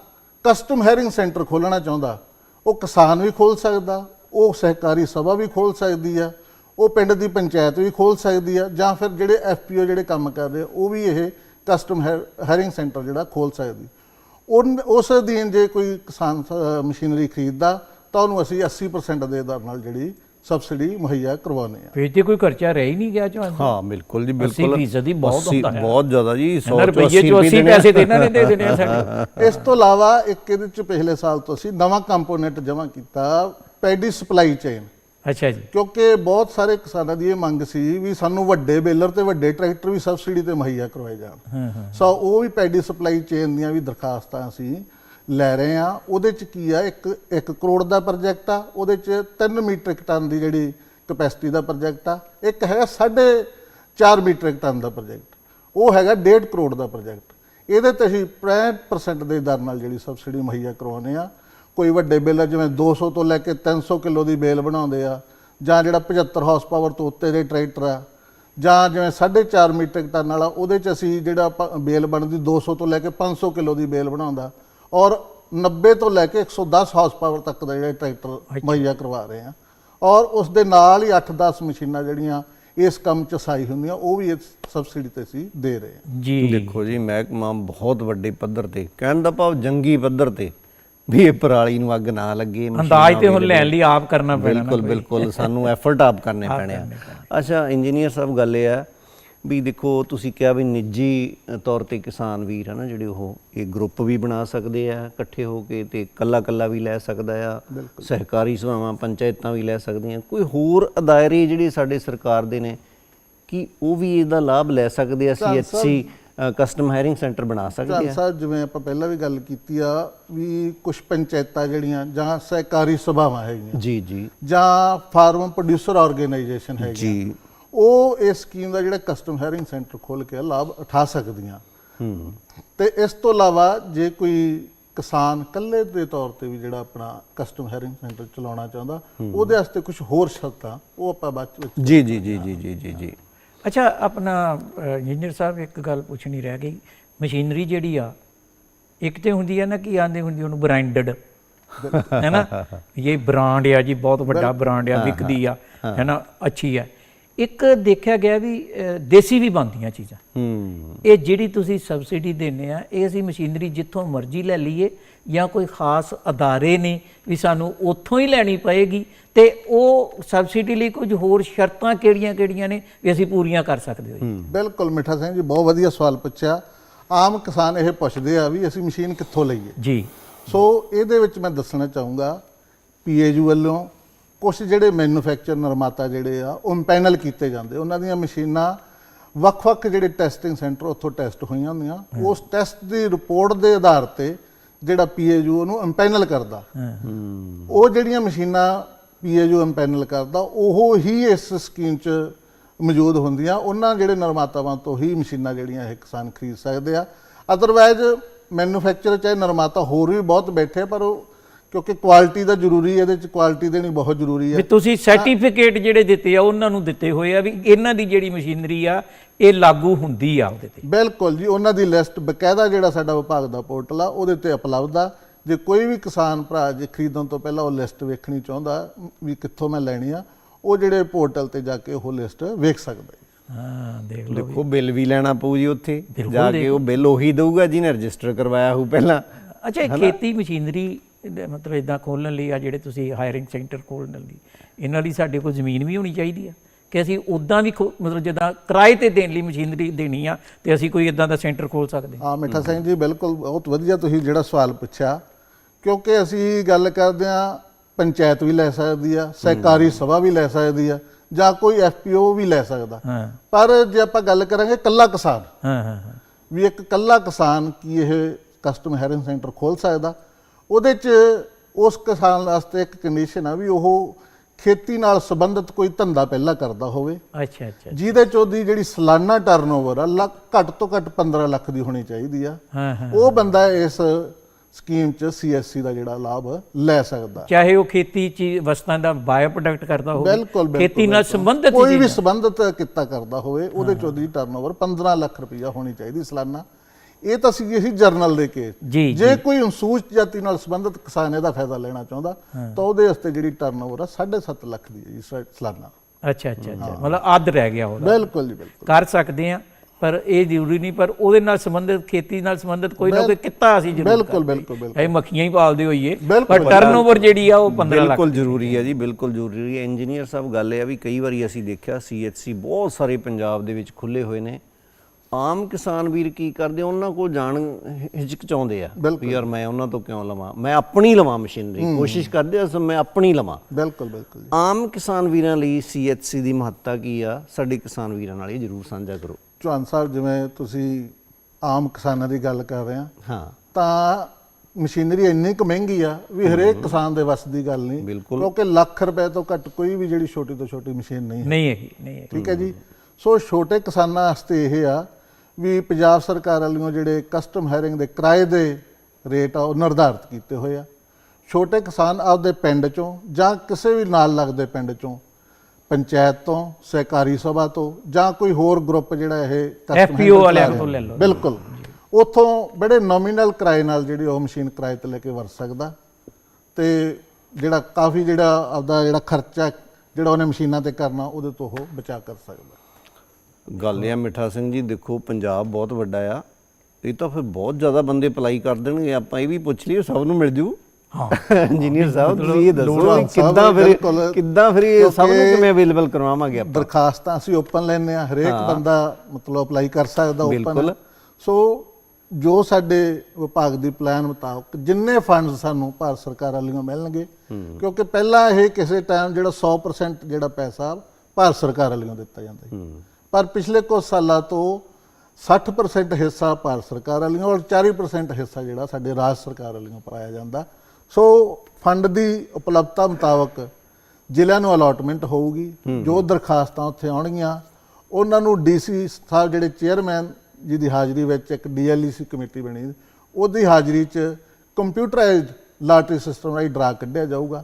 ਕਸਟਮ ਹੈਰਿੰਗ ਸੈਂਟਰ ਖੋਲਣਾ ਚਾਹੁੰਦਾ ਉਹ ਕਿਸਾਨ ਵੀ ਖੋਲ ਸਕਦਾ ਉਹ ਸਹਿਕਾਰੀ ਸਭਾ ਵੀ ਖੋਲ ਸਕਦੀ ਆ ਉਹ ਪਿੰਡ ਦੀ ਪੰਚਾਇਤ ਵੀ ਖੋਲ ਸਕਦੀ ਆ ਜਾਂ ਫਿਰ ਜਿਹੜੇ ਐਫਪੀਓ ਜਿਹੜੇ ਕੰਮ ਕਰਦੇ ਉਹ ਵੀ ਇਹ ਕਸਟਮ ਹੈਰਿੰਗ ਸੈਂਟਰ ਜਿਹੜਾ ਖੋਲ ਸਕਦੀ। ਉਸ ਅਧੀਨ ਜੇ ਕੋਈ ਕਿਸਾਨ ਮਸ਼ੀਨਰੀ ਖਰੀਦਦਾ ਤਾਂ ਉਹਨੂੰ ਅਸੀਂ 80% ਦੇ ਦਰ ਨਾਲ ਜਿਹੜੀ ਸਬਸਿਡੀ ਮੁਹੱਈਆ ਕਰਵਾਉਂਦੇ ਆ। ਫਿਰ ਤੇ ਕੋਈ ਖਰਚਾ ਰਹਿ ਹੀ ਨਹੀਂ ਗਿਆ ਤੁਹਾਨੂੰ? ਹਾਂ ਬਿਲਕੁਲ ਜੀ 80 ਬਿਲਕੁਲ ਫੀਸਦੀ ਬਹੁਤ 80 ਹੁੰਦਾ ਹੈ। ਬਹੁਤ ਜ਼ਿਆਦਾ ਜੀ 100 100 ਰੁਪਏ ਚੋਂ 80 ਪੈਸੇ ਤੇ ਇਹਨਾਂ ਨੇ ਦੇ ਦੇਣੇ ਆ ਸਾਡੇ ਇਸ ਤੋਂ ਇਲਾਵਾ ਇੱਕ ਇਹਦੇ ਚ ਪਿਛਲੇ ਸਾਲ ਤੋਂ ਅਸੀਂ ਨਵਾਂ ਕੰਪੋਨੈਂਟ ਜਮ੍ਹਾਂ ਕੀਤਾ ਪੈਡੀ ਸਪਲਾਈ ਚੇਨ ਅੱਛਾ ਜੀ। ਕਿਉਂਕਿ ਬਹੁਤ ਸਾਰੇ ਕਿਸਾਨਾਂ ਦੀ ਇਹ ਮੰਗ ਸੀ ਵੀ ਸਾਨੂੰ ਵੱਡੇ ਬੇਲਰ ਤੇ ਵੱਡੇ ਟਰੈਕਟਰ ਵੀ ਸਬਸਿਡੀ ਤੇ ਮੁਹੱਈਆ ਕਰਵਾਏ ਜਾਣ। ਸੋ ਉਹ ਵੀ ਪੈਡੀ ਸਪਲਾਈ ਚੇਨ ਦੀਆਂ ਵੀ ਦਰਖਾਸਤਾਂ ਅਸੀਂ ਲੈ ਰਹੇ ਆ ਉਹਦੇ ਚ ਕੀ ਆ ਇੱਕ 1 ਕਰੋੜ ਦਾ ਪ੍ਰੋਜੈਕਟ ਆ ਉਹਦੇ ਚ 3 ਮੀਟ੍ਰਿਕ ਟਨ ਦੀ ਜਿਹੜੀ ਕਪੈਸਿਟੀ ਦਾ ਪ੍ਰੋਜੈਕਟ ਆ ਇੱਕ ਹੈਗਾ ਸਾਢੇ 4 ਮੀਟ੍ਰਿਕ ਟਨ ਦਾ ਪ੍ਰੋਜੈਕਟ ਉਹ ਹੈਗਾ 1.5 ਕਰੋੜ ਦਾ ਪ੍ਰੋਜੈਕਟ। ਇਹਦੇ ਤੇ ਅਸੀਂ 65% ਦੇ ਦਰ ਨਾਲ ਜਿਹੜੀ ਸਬਸਿਡੀ ਮੁਹੱਈਆ ਕਰਵਾਉਂਦੇ ਆ ਕੋਈ ਵੱਡੇ ਬਿੱਲ ਜਿਵੇਂ 200 ਤੋਂ ਲੈ ਕੇ 300 ਕਿਲੋ ਦੀ ਬੇਲ ਬਣਾਉਂਦੇ ਆ ਜਾਂ ਜਿਹੜਾ 75 ਹਾਰਸ ਪਾਵਰ ਤੋਂ ਉੱਤੇ ਦੇ ਟਰੈਕਟਰ ਆ ਜਾਂ ਜਿਵੇਂ 4.5 ਮੀਟ੍ਰਿਕ ਟਨ ਵਾਲਾ ਉਹਦੇ ਚ ਅਸੀਂ ਜਿਹੜਾ ਪ- ਬੇਲ ਬਣਦੀ 200 ਤੋਂ ਲੈ ਕੇ 500 ਕਿਲੋ ਦੀ ਬੇਲ ਬਣਾਉਂਦਾ। ਔਰ 90 ਤੋਂ ਲੈ ਕੇ 110 ਹਾਰਸ ਪਾਵਰ ਤੱਕ ਦਾ ਜਿਹੜਾ ਟਰੈਕਟਰ ਮੁਹੱਈਆ ਕਰਵਾ ਰਹੇ ਆ। ਔਰ ਉਸ ਦੇ ਨਾਲ ਹੀ 8-10 ਮਸ਼ੀਨਾਂ ਜਿਹੜੀਆਂ ਇਸ ਕੰਮ ਚ ਸਾਈ ਹੁੰਦੀਆਂ ਉਹ ਵੀ ਇਸ ਸਬਸਿਡੀ ਤੇ ਅਸੀਂ ਦੇ ਰਹੇ ਹਾਂ ਜੀ। ਦੇਖੋ ਜੀ ਮਹਿਕਮਾ ਬਹੁਤ ਵੱਡੇ ਪੱਧਰ ਤੇ ਕਹਿਣ ਦਾ ਭਾਵ ਜੰਗੀ ਪੱਧਰ ਤੇ ਵੀ ਇਹ ਪਰਾਲੀ ਨੂੰ ਅੱਗ ਨਾ ਲੱਗੇ ਅੰਦਾਜ਼ ਤੇ ਹੁਣ ਲੈਣ ਲਈ ਆਪ ਕਰਨਾ ਪੈਣਾ ਬਿਲਕੁਲ ਬਿਲਕੁਲ ਸਾਨੂੰ ਐਫਰਟ ਆਪ ਕਰਨੇ ਪੈਣੇ ਆ। ਅੱਛਾ ਇੰਜੀਨੀਅਰ ਸਾਹਿਬ ਗੱਲ ਇਹ ਆ ਵੀ ਦੇਖੋ ਤੁਸੀਂ ਕਿਹਾ ਵੀ ਨਿੱਜੀ ਤੌਰ ਤੇ ਕਿਸਾਨ ਵੀਰ ਹਨ ਜਿਹੜੇ ਉਹ ਇਹ ਗਰੁੱਪ ਵੀ ਬਣਾ ਸਕਦੇ ਆ ਇਕੱਠੇ ਹੋ ਕੇ ਤੇ ਕੱਲਾ ਕੱਲਾ ਵੀ ਲੈ ਸਕਦਾ ਆ। ਸਹਿਕਾਰੀ ਸਭਾਵਾਂ ਪੰਚਾਇਤਾਂ ਵੀ ਲੈ ਸਕਦੀਆਂ। ਕੋਈ ਹੋਰ ਅਦਾਇਰੇ ਜਿਹੜੇ ਸਾਡੇ ਸਰਕਾਰ ਦੇ ਨੇ ਕਿ ਉਹ ਵੀ ਇਹਦਾ ਲਾਭ ਲੈ ਸਕਦੇ ਆ ਸੀਐਚਸੀ ਕਸਟਮ ਹਾਇਰਿੰਗ ਸੈਂਟਰ ਬਣਾ ਸਕਦੇ ਆ ਸਾਹਿਬ ਜਿਵੇਂ ਆਪਾਂ ਪਹਿਲਾਂ ਵੀ ਗੱਲ ਕੀਤੀ ਆ ਵੀ ਕੁਝ ਪੰਚਾਇਤਾਂ ਜਿਹੜੀਆਂ ਜਾਂ ਸਹਿਕਾਰੀ ਸਭਾਵਾਂ ਹੈਗੀਆਂ ਜੀ ਜੀ। ਜਾਂ ਫਾਰਮ ਪ੍ਰੋਡਿਊਸਰ ਆਰਗੇਨਾਈਜੇਸ਼ਨ ਹੈਗੀਆਂ ਜੀ ਉਹ ਇਸ ਸਕੀਮ ਦਾ ਜਿਹੜਾ ਕਸਟਮ ਹੈਰਿੰਗ ਸੈਂਟਰ ਖੋਲ ਕੇ ਲਾਭ ਉਠਾ ਸਕਦੀਆਂ। ਹੂੰ। ਤੇ ਇਸ ਤੋਂ ਇਲਾਵਾ ਜੇ ਕੋਈ ਕਿਸਾਨ ਇਕੱਲੇ ਦੇ ਤੌਰ ਤੇ ਵੀ ਜਿਹੜਾ ਆਪਣਾ ਕਸਟਮ ਹੈਰਿੰਗ ਸੈਂਟਰ ਚਲਾਉਣਾ ਚਾਹੁੰਦਾ ਉਹਦੇ ਵਾਸਤੇ ਕੁਝ ਹੋਰ ਸ਼ਰਤਾਂ ਉਹ ਆਪਾਂ ਬਾਅਦ ਵਿੱਚ ਜੀ ਜੀ ਜੀ ਜੀ ਜੀ ਜੀ। ਅੱਛਾ ਆਪਣਾ ਇੰਜੀਨੀਅਰ ਸਾਹਿਬ ਇੱਕ ਗੱਲ ਪੁੱਛਣੀ ਰਹਿ ਗਈ। ਮਸ਼ੀਨਰੀ ਜਿਹੜੀ ਆ ਇੱਕ ਤੇ ਹੁੰਦੀ ਆ ਨਾ ਕੀ ਆਂਦੇ ਹੁੰਦੀ ਉਹਨੂੰ ਬ੍ਰਾਂਡਡ ਹੈ ਨਾ? ਇਹ ਬ੍ਰਾਂਡ ਆ ਜੀ ਬਹੁਤ ਵੱਡਾ ਬ੍ਰਾਂਡ ਆ ਵਿਕਦੀ ਆ ਹੈ ਨਾ? ਅੱਛੀ ਆ। ਇੱਕ ਦੇਖਿਆ ਗਿਆ ਵੀ ਦੇਸੀ ਵੀ ਬਣਦੀਆਂ ਚੀਜ਼ਾਂ। ਹੂੰ। ਇਹ ਜਿਹੜੀ ਤੁਸੀਂ ਸਬਸਿਡੀ ਦਿੰਦੇ ਆ ਇਹ ਅਸੀਂ ਮਸ਼ੀਨਰੀ ਜਿੱਥੋਂ ਮਰਜ਼ੀ ਲੈ ਲਈਏ ਜਾਂ ਕੋਈ ਖਾਸ ਅਦਾਰੇ ਨੇ ਵੀ ਸਾਨੂੰ ਉੱਥੋਂ ਹੀ ਲੈਣੀ ਪਏਗੀ ਤੇ ਉਹ ਸਬਸਿਡੀ ਲਈ ਕੁਝ ਹੋਰ ਸ਼ਰਤਾਂ ਕਿਹੜੀਆਂ-ਕਿਹੜੀਆਂ ਨੇ ਵੀ ਅਸੀਂ ਪੂਰੀਆਂ ਕਰ ਸਕਦੇ ਹੋਈਏ ਬਿਲਕੁਲ ਮਿੱਠਾ ਸਿੰਘ ਜੀ ਬਹੁਤ ਵਧੀਆ ਸਵਾਲ ਪੁੱਛਿਆ। ਆਮ ਕਿਸਾਨ ਇਹ ਪੁੱਛਦੇ ਆ ਵੀ ਅਸੀਂ ਮਸ਼ੀਨ ਕਿੱਥੋਂ ਲਈਏ? ਜੀ। ਸੋ ਇਹਦੇ ਵਿੱਚ ਮੈਂ ਦੱਸਣਾ ਚਾਹੂੰਗਾ ਪੀਏਯੂ ਵੱਲੋਂ ਕੁਝ ਜਿਹੜੇ ਮੈਨੂਫੈਕਚਰ ਨਿਰਮਾਤਾ ਜਿਹੜੇ ਆ ਉਹ ਪੈਨਲ ਕੀਤੇ ਜਾਂਦੇ। ਉਹਨਾਂ ਦੀਆਂ ਮਸ਼ੀਨਾਂ ਵੱਖ-ਵੱਖ ਜਿਹੜੇ ਟੈਸਟਿੰਗ ਸੈਂਟਰ ਉੱਥੋਂ ਟੈਸਟ ਹੋਈਆਂ ਹੁੰਦੀਆਂ। ਉਸ ਟੈਸਟ ਦੀ ਰਿਪੋਰਟ ਦੇ ਆਧਾਰ ਤੇ ਜਿਹੜਾ ਪੀਏਯੂ ਉਹਨੂੰ ਇੰਪੈਨਲ ਕਰਦਾ। ਉਹ ਜਿਹੜੀਆਂ ਮਸ਼ੀਨਾਂ ਪੀਏਯੂ ਇੰਪੈਨਲ ਕਰਦਾ ਉਹ ਹੀ ਇਸ ਸਕੀਮ 'ਚ ਮੌਜੂਦ ਹੁੰਦੀਆਂ। ਉਹਨਾਂ ਜਿਹੜੇ ਨਿਰਮਾਤਾਵਾਂ ਤੋਂ ਹੀ ਮਸ਼ੀਨਾਂ ਜਿਹੜੀਆਂ ਇਹ ਕਿਸਾਨ ਖਰੀਦ ਸਕਦੇ ਆ। ਅਦਰਵਾਇਜ਼ ਮੈਨੂਫੈਕਚਰ ਚਾਹੇ ਨਿਰਮਾਤਾ ਹੋਰ ਵੀ ਬਹੁਤ ਬੈਠੇ ਪਰ ਉਹ ਕਿਉਂਕਿ ਕੁਆਲਿਟੀ ਦਾ ਜ਼ਰੂਰੀ ਹੈ ਇਹਦੇ ਚ ਕੁਆਲਿਟੀ ਦੇਣੀ ਬਹੁਤ ਜ਼ਰੂਰੀ ਵੀ ਹੈ ਤੁਸੀਂ ਸਰਟੀਫਿਕੇਟ ਜਿਹੜੇ ਦਿੱਤੇ ਆ ਉਹਨਾਂ ਨੂੰ ਦਿੱਤੇ ਹੋਏ ਆ ਵੀ ਇਹਨਾਂ ਦੀ ਜਿਹੜੀ ਮਸ਼ੀਨਰੀ ਆ ਇਹ ਲਾਗੂ ਹੁੰਦੀ ਆ ਉਹਦੇ ਤੇ। ਬਿਲਕੁਲ ਜੀ ਉਹਨਾਂ ਦੀ ਲਿਸਟ ਬਕਾਇਦਾ ਜਿਹੜਾ ਸਾਡਾ ਵਿਭਾਗ ਦਾ ਪੋਰਟਲ ਆ ਉਹਦੇ ਤੇ ਉਪਲਬਧ ਆ। ਜੇ ਕੋਈ ਵੀ ਕਿਸਾਨ ਭਰਾ ਜੇ ਖਰੀਦਣ ਤੋਂ ਪਹਿਲਾਂ ਉਹ ਲਿਸਟ ਵੇਖਣੀ ਚਾਹੁੰਦਾ ਵੀ ਕਿੱਥੋਂ ਮੈਂ ਲੈਣੀ ਆ ਉਹ ਜਿਹੜੇ ਪੋਰਟਲ ਤੇ ਜਾ ਕੇ ਉਹ ਲਿਸਟ ਵੇਖ ਸਕਦਾ ਹੈ ਹਾਂ ਦੇਖ ਲਓ ਦੇਖੋ ਬਿੱਲ ਵੀ ਲੈਣਾ ਪਊ ਜੀ ਉੱਥੇ। ਜਾ ਕੇ ਉਹ ਬਿੱਲ ਉਹੀ ਦਊਗਾ ਜਿਹਨੇ ਰਜਿਸਟਰ ਕਰਵਾਇਆ ਹੋਊ ਪਹਿਲਾਂ। ਅੱਛਾ ਇਹ ਖੇਤੀ ਮਸ਼ੀਨਰੀ ਮਤਲਬ ਇਦਾਂ ਖੋਲਣ ਲਈ ਆ ਜਿਹੜੇ ਤੁਸੀਂ ਹਾਇਰਿੰਗ ਸੈਂਟਰ ਖੋਲਣ ਲਈ। ਇਹਨਾਂ ਲਈ ਸਾਡੇ ਕੋਲ ਜ਼ਮੀਨ ਵੀ ਹੋਣੀ ਚਾਹੀਦੀ ਆ ਕਿ ਅਸੀਂ ਉਦਾਂ ਵੀ ਮਤਲਬ ਜਿੱਦਾਂ ਕਿਰਾਏ ਤੇ ਦੇਣ ਲਈ ਮਸ਼ੀਨਰੀ ਦੇਣੀ ਆ ਤੇ ਅਸੀਂ ਕੋਈ ਇਦਾਂ ਦਾ ਸੈਂਟਰ ਖੋਲ ਸਕਦੇ। ਹਾਂ ਮਿੱਠਾ ਸਿੰਘ ਜੀ ਬਿਲਕੁਲ ਬਹੁਤ ਵਧੀਆ ਤੁਸੀਂ ਜਿਹੜਾ ਸਵਾਲ ਪੁੱਛਿਆ ਕਿਉਂਕਿ ਅਸੀਂ ਗੱਲ ਕਰਦੇ ਆ ਪੰਚਾਇਤ ਵੀ ਲੈ ਸਕਦੀ ਆ ਸਹਿਕਾਰੀ ਸਭਾ ਵੀ ਲੈ ਸਕਦੀ ਆ ਜਾਂ ਕੋਈ ਐਫਪੀਓ ਵੀ ਲੈ ਸਕਦਾ। ਹਾਂ। ਪਰ ਜੇ ਆਪਾਂ ਗੱਲ ਕਰਾਂਗੇ ਕੱਲਾ ਕਿਸਾਨ ਹਾਂ ਹਾਂ ਹਾਂ। ਵੀ ਇੱਕ ਕੱਲਾ ਕਿਸਾਨ ਕੀ ਇਹ ਕਸਟਮ ਹੈਰਿੰਗ ਸੈਂਟਰ ਖੋਲ ਸਕਦਾ? ਉਹਦੇ 'ਚ ਉਸ ਕਿਸਾਨ ਵਾਸਤੇ ਇੱਕ ਕੰਡੀਸ਼ਨ ਆ ਵੀ ਉਹ ਖੇਤੀ ਨਾਲ ਸੰਬੰਧਿਤ ਕੋਈ ਧੰਦਾ ਪਹਿਲਾਂ ਕਰਦਾ ਹੋਵੇ। ਅੱਛਾ ਅੱਛਾ ਜਿਹਦੇ 'ਚ ਉਹਦੀ ਜਿਹੜੀ ਸਾਲਾਨਾ ਟਰਨਓਵਰ ਆ ਲੱਖ ਘੱਟ ਤੋਂ ਘੱਟ 15 ਲੱਖ ਦੀ ਹੋਣੀ ਚਾਹੀਦੀ ਆ। ਹਾਂ ਹਾਂ ਉਹ ਬੰਦਾ ਇਸ ਸਕੀਮ 'ਚ ਸੀਐਸਸੀ ਦਾ ਜਿਹੜਾ ਲਾਭ ਲੈ ਸਕਦਾ। ਚਾਹੇ ਉਹ ਖੇਤੀ ਚ ਵਸਤਾਂ ਦਾ ਬਾਇਓ ਪ੍ਰੋਡਕਟ ਕਰਦਾ ਹੋਵੇ ਖੇਤੀ ਨਾਲ ਸੰਬੰਧਿਤ ਕੋਈ ਵੀ। ਸੰਬੰਧਿਤ ਕਿੱਤਾ ਕਰਦਾ ਹੋਵੇ ਉਹਦੇ 'ਚ ਉਹਦੀ ਟਰਨਓਵਰ 15 ਲੱਖ ਰੁਪਈਆ ਹੋਣੀ ਚਾਹੀਦੀ ਸਾਲਾਨਾ। ਇਹ ਤਾਂ ਸੀ ਅਸੀਂ ਜਰਨਲ ਦੇ ਕੇ ਜੀ ਕੋਈ ਅਨਸੂਚਿਤ ਜਾਤੀ ਨਾਲ ਸੰਬੰਧਿਤ ਕਿਸਾਨ ਇਹਦਾ ਫਾਇਦਾ ਲੈਣਾ ਚਾਹੁੰਦਾ ਤਾਂ ਉਹਦੇ ਵਾਸਤੇ ਜਿਹੜੀ ਟਰਨਓਵਰ ਆ 7.5 ਲੱਖ ਦੀ ਹੈ ਸਾਲਾਨਾ। ਅੱਛਾ ਅੱਛਾ ਅੱਛਾ। ਮਤਲਬ ਅੱਧ ਰਹਿ ਗਿਆ ਉਹਦਾ। ਬਿਲਕੁਲ ਜੀ ਬਿਲਕੁਲ। ਕਰ ਸਕਦੇ ਆ ਪਰ ਇਹ ਜ਼ਰੂਰੀ ਨਹੀਂ ਪਰ ਉਹਦੇ ਨਾਲ ਸੰਬੰਧਿਤ ਖੇਤੀ ਨਾਲ ਸੰਬੰਧਿਤ ਕੋਈ ਨਾ ਕੋਈ ਕਿੱਤਾ ਅਸੀਂ ਜ਼ਰੂਰ ਬਿਲਕੁਲ ਬਿਲਕੁਲ ਬਿਲਕੁਲ। ਇਹ ਮੱਖੀਆਂ ਹੀ ਪਾਲਦੇ ਹੋਈਏ ਬਿਲਕੁਲ, ਪਰ ਟਰਨਓਵਰ ਜਿਹੜੀ ਆ ਉਹ 15 ਲੱਖ ਬਿਲਕੁਲ ਜ਼ਰੂਰੀ ਹੈ ਜੀ ਬਿਲਕੁਲ ਜ਼ਰੂਰੀ ਹੈ। ਇੰਜੀਨੀਅਰ ਸਾਹਿਬ ਗੱਲ ਇਹ ਆ ਵੀ ਕਈ ਵਾਰੀ ਅਸੀਂ ਦੇਖਿਆ ਸੀਐਚਸੀ ਬਹੁਤ ਸਾਰੇ ਪੰਜਾਬ ਦੇ ਵਿੱਚ ਖੁੱਲੇ ਹੋਏ ਨੇ। ਆਮ ਕਿਸਾਨ ਵੀਰ ਕੀ ਕਰਦੇ? ਉਹਨਾਂ ਕੋਲ ਜਾਣ ਹਿਚਕਚਾਉਂਦੇ ਆ ਵੀ ਯਾਰ ਮੈਂ ਉਹਨਾਂ ਤੋਂ ਕਿਉਂ ਲਵਾਂ? ਮੈਂ ਆਪਣੀ ਲਵਾਂ ਮਸ਼ੀਨਰੀ। ਕੋਸ਼ਿਸ਼ ਕਰਦੇ ਆ ਮੈਂ ਆਪਣੀ ਲਵਾਂ। ਬਿਲਕੁਲ ਬਿਲਕੁਲ ਆਮ ਕਿਸਾਨ ਵੀਰਾਂ ਲਈ ਸੀਐਚਸੀ ਦੀ ਮਹੱਤਤਾ ਕੀ ਆ? ਸਾਡੇ ਕਿਸਾਨ ਵੀਰਾਂ ਨਾਲ ਇਹ ਜਰੂਰ ਸਾਂਝਾ ਕਰੋ। ਚੌਹਾਨ ਸਾਹਿਬ ਜਿਵੇਂ ਤੁਸੀਂ ਆਮ ਕਿਸਾਨਾਂ ਦੀ ਗੱਲ ਕਰ ਰਹੇ ਆ ਹਾਂ। ਤਾਂ ਮਸ਼ੀਨਰੀ ਇੰਨੀ ਕੁ ਮਹਿੰਗੀ ਆ ਵੀ ਹਰੇਕ ਕਿਸਾਨ ਦੇ ਵੱਸ ਦੀ ਗੱਲ ਨਹੀਂ। ਬਿਲਕੁਲ। ਕਿਉਂਕਿ ਲੱਖ ਰੁਪਏ ਤੋਂ ਘੱਟ ਕੋਈ ਵੀ ਜਿਹੜੀ ਛੋਟੀ ਤੋਂ ਛੋਟੀ ਮਸ਼ੀਨ ਨਹੀਂ ਹੈ। ਨਹੀਂ ਹੈਗੀ ਨਹੀਂ ਹੈਗੀ। ਠੀਕ ਹੈ ਜੀ? ਸੋ ਛੋਟੇ ਕਿਸਾਨਾਂ ਵਾਸਤੇ ਇਹ ਆ ਵੀ ਪੰਜਾਬ ਸਰਕਾਰ ਵੱਲੋਂ ਜਿਹੜੇ ਕਸਟਮ ਹੈਰਿੰਗ ਦੇ ਕਿਰਾਏ ਦੇ ਰੇਟ ਆ ਉਹ ਨਿਰਧਾਰਿਤ ਕੀਤੇ ਹੋਏ ਆ ਛੋਟੇ ਕਿਸਾਨ ਆਪਦੇ ਪਿੰਡ ਚੋਂ ਜਾਂ ਕਿਸੇ ਵੀ ਨਾਲ ਲੱਗਦੇ ਪਿੰਡ ਚੋਂ ਪੰਚਾਇਤ ਤੋਂ ਸਹਿਕਾਰੀ ਸਭਾ ਤੋਂ ਜਾਂ ਕੋਈ ਹੋਰ ਗਰੁੱਪ ਜਿਹੜਾ ਇਹ handle ਵਾਲਿਆਂ ਤੋਂ। ਲੈ ਲਓ। ਬਿਲਕੁਲ ਉਥੋਂ ਬੜੇ ਨੋਮੀਨਲ ਕਿਰਾਏ ਨਾਲ ਜਿਹੜੀ ਉਹ ਮਸ਼ੀਨ ਕਿਰਾਏ ਤੇ ਲੈ ਕੇ ਵਰਤ ਸਕਦਾ ਤੇ ਜਿਹੜਾ ਕਾਫੀ ਜਿਹੜਾ ਆਪਦਾ ਜਿਹੜਾ ਖਰਚਾ ਜਿਹੜਾ ਉਹਨੇ ਮਸ਼ੀਨਾਂ ਤੇ ਕਰਨਾ ਉਹਦੇ ਤੋਂ ਉਹ ਬਚਾ ਕਰ ਸਕਦਾ ਗੱਲ ਇਹ ਆ ਮਿੱਠਾ ਸਿੰਘ ਜੀ ਦੇਖੋ ਪੰਜਾਬ ਬਹੁਤ ਵੱਡਾ ਆ। ਇਹ ਤਾਂ ਫਿਰ ਬਹੁਤ ਜ਼ਿਆਦਾ ਬੰਦੇ ਅਪਲਾਈ ਕਰ ਦੇਣਗੇ। ਆਪਾਂ ਇਹ ਵੀ ਪੁੱਛ ਲਈਏ ਸਭ ਨੂੰ ਮਿਲ ਜੂ। ਹਾਂ। ਇੰਜੀਨੀਅਰ ਸਾਹਿਬ ਤੁਸੀਂ ਇਹ ਦੱਸੋ ਕਿੱਦਾਂ ਫਿਰ। ਕਿੱਦਾਂ ਫਿਰ ਇਹ ਸਭ ਨੂੰ ਕਿਵੇਂ ਅਵੇਲੇਬਲ ਕਰਵਾਵਾਂਗੇ ਆਪਾਂ? ਦਰਖਾਸਤਾਂ ਅਸੀਂ ਓਪਨ ਲੈਂਦੇ ਆ ਹਰੇਕ ਬੰਦਾ ਮਤਲਬ ਅਪਲਾਈ ਕਰ ਸਕਦਾ ਬਿਲਕੁਲ। ਓਪਨ ਸੋ ਜੋ ਸਾਡੇ ਵਿਭਾਗ ਦੀ ਪਲਾਨ ਮੁਤਾਬਕ ਜਿੰਨੇ ਫੰਡ ਸਾਨੂੰ ਭਾਰਤ ਸਰਕਾਰ ਵੱਲੋਂ ਮਿਲਣਗੇ ਕਿਉਂਕਿ ਪਹਿਲਾਂ ਇਹ ਕਿਸੇ ਟਾਈਮ ਜਿਹੜਾ 100% ਜਿਹੜਾ ਪੈਸਾ ਭਾਰਤ ਸਰਕਾਰ ਵੱਲੋਂ ਦਿੱਤਾ ਜਾਂਦਾ ਸੀ। ਪਰ ਪਿਛਲੇ ਕੁਝ ਸਾਲਾਂ ਤੋਂ 60% ਹਿੱਸਾ ਭਾਰਤ ਸਰਕਾਰ ਵੱਲੋਂ ਔਰ 40% ਹਿੱਸਾ ਜਿਹੜਾ ਸਾਡੇ ਰਾਜ ਸਰਕਾਰ ਵੱਲੋਂ ਪਾਇਆ ਜਾਂਦਾ। ਸੋ ਫੰਡ ਦੀ ਉਪਲਬਧਤਾ ਮੁਤਾਬਕ ਜ਼ਿਲ੍ਹਿਆਂ ਨੂੰ ਅਲਾਟਮੈਂਟ ਹੋਊਗੀ ਜੋ ਦਰਖਾਸਤਾਂ ਉੱਥੇ ਆਉਣਗੀਆਂ ਉਹਨਾਂ ਨੂੰ ਡੀਸੀ ਸਾਹਿਬ ਜਿਹੜੇ ਚੇਅਰਮੈਨ ਜਿਹਦੀ ਹਾਜ਼ਰੀ ਵਿੱਚ ਇੱਕ ਡੀਐਲਈਸੀ ਕਮੇਟੀ ਬਣੀ ਉਹਦੀ ਹਾਜ਼ਰੀ 'ਚ ਕੰਪਿਊਟਰਾਈਜ਼ਡ ਲਾਟਰੀ ਸਿਸਟਮ ਰਾਹੀਂ ਡਰਾ ਕੱਢਿਆ ਜਾਊਗਾ।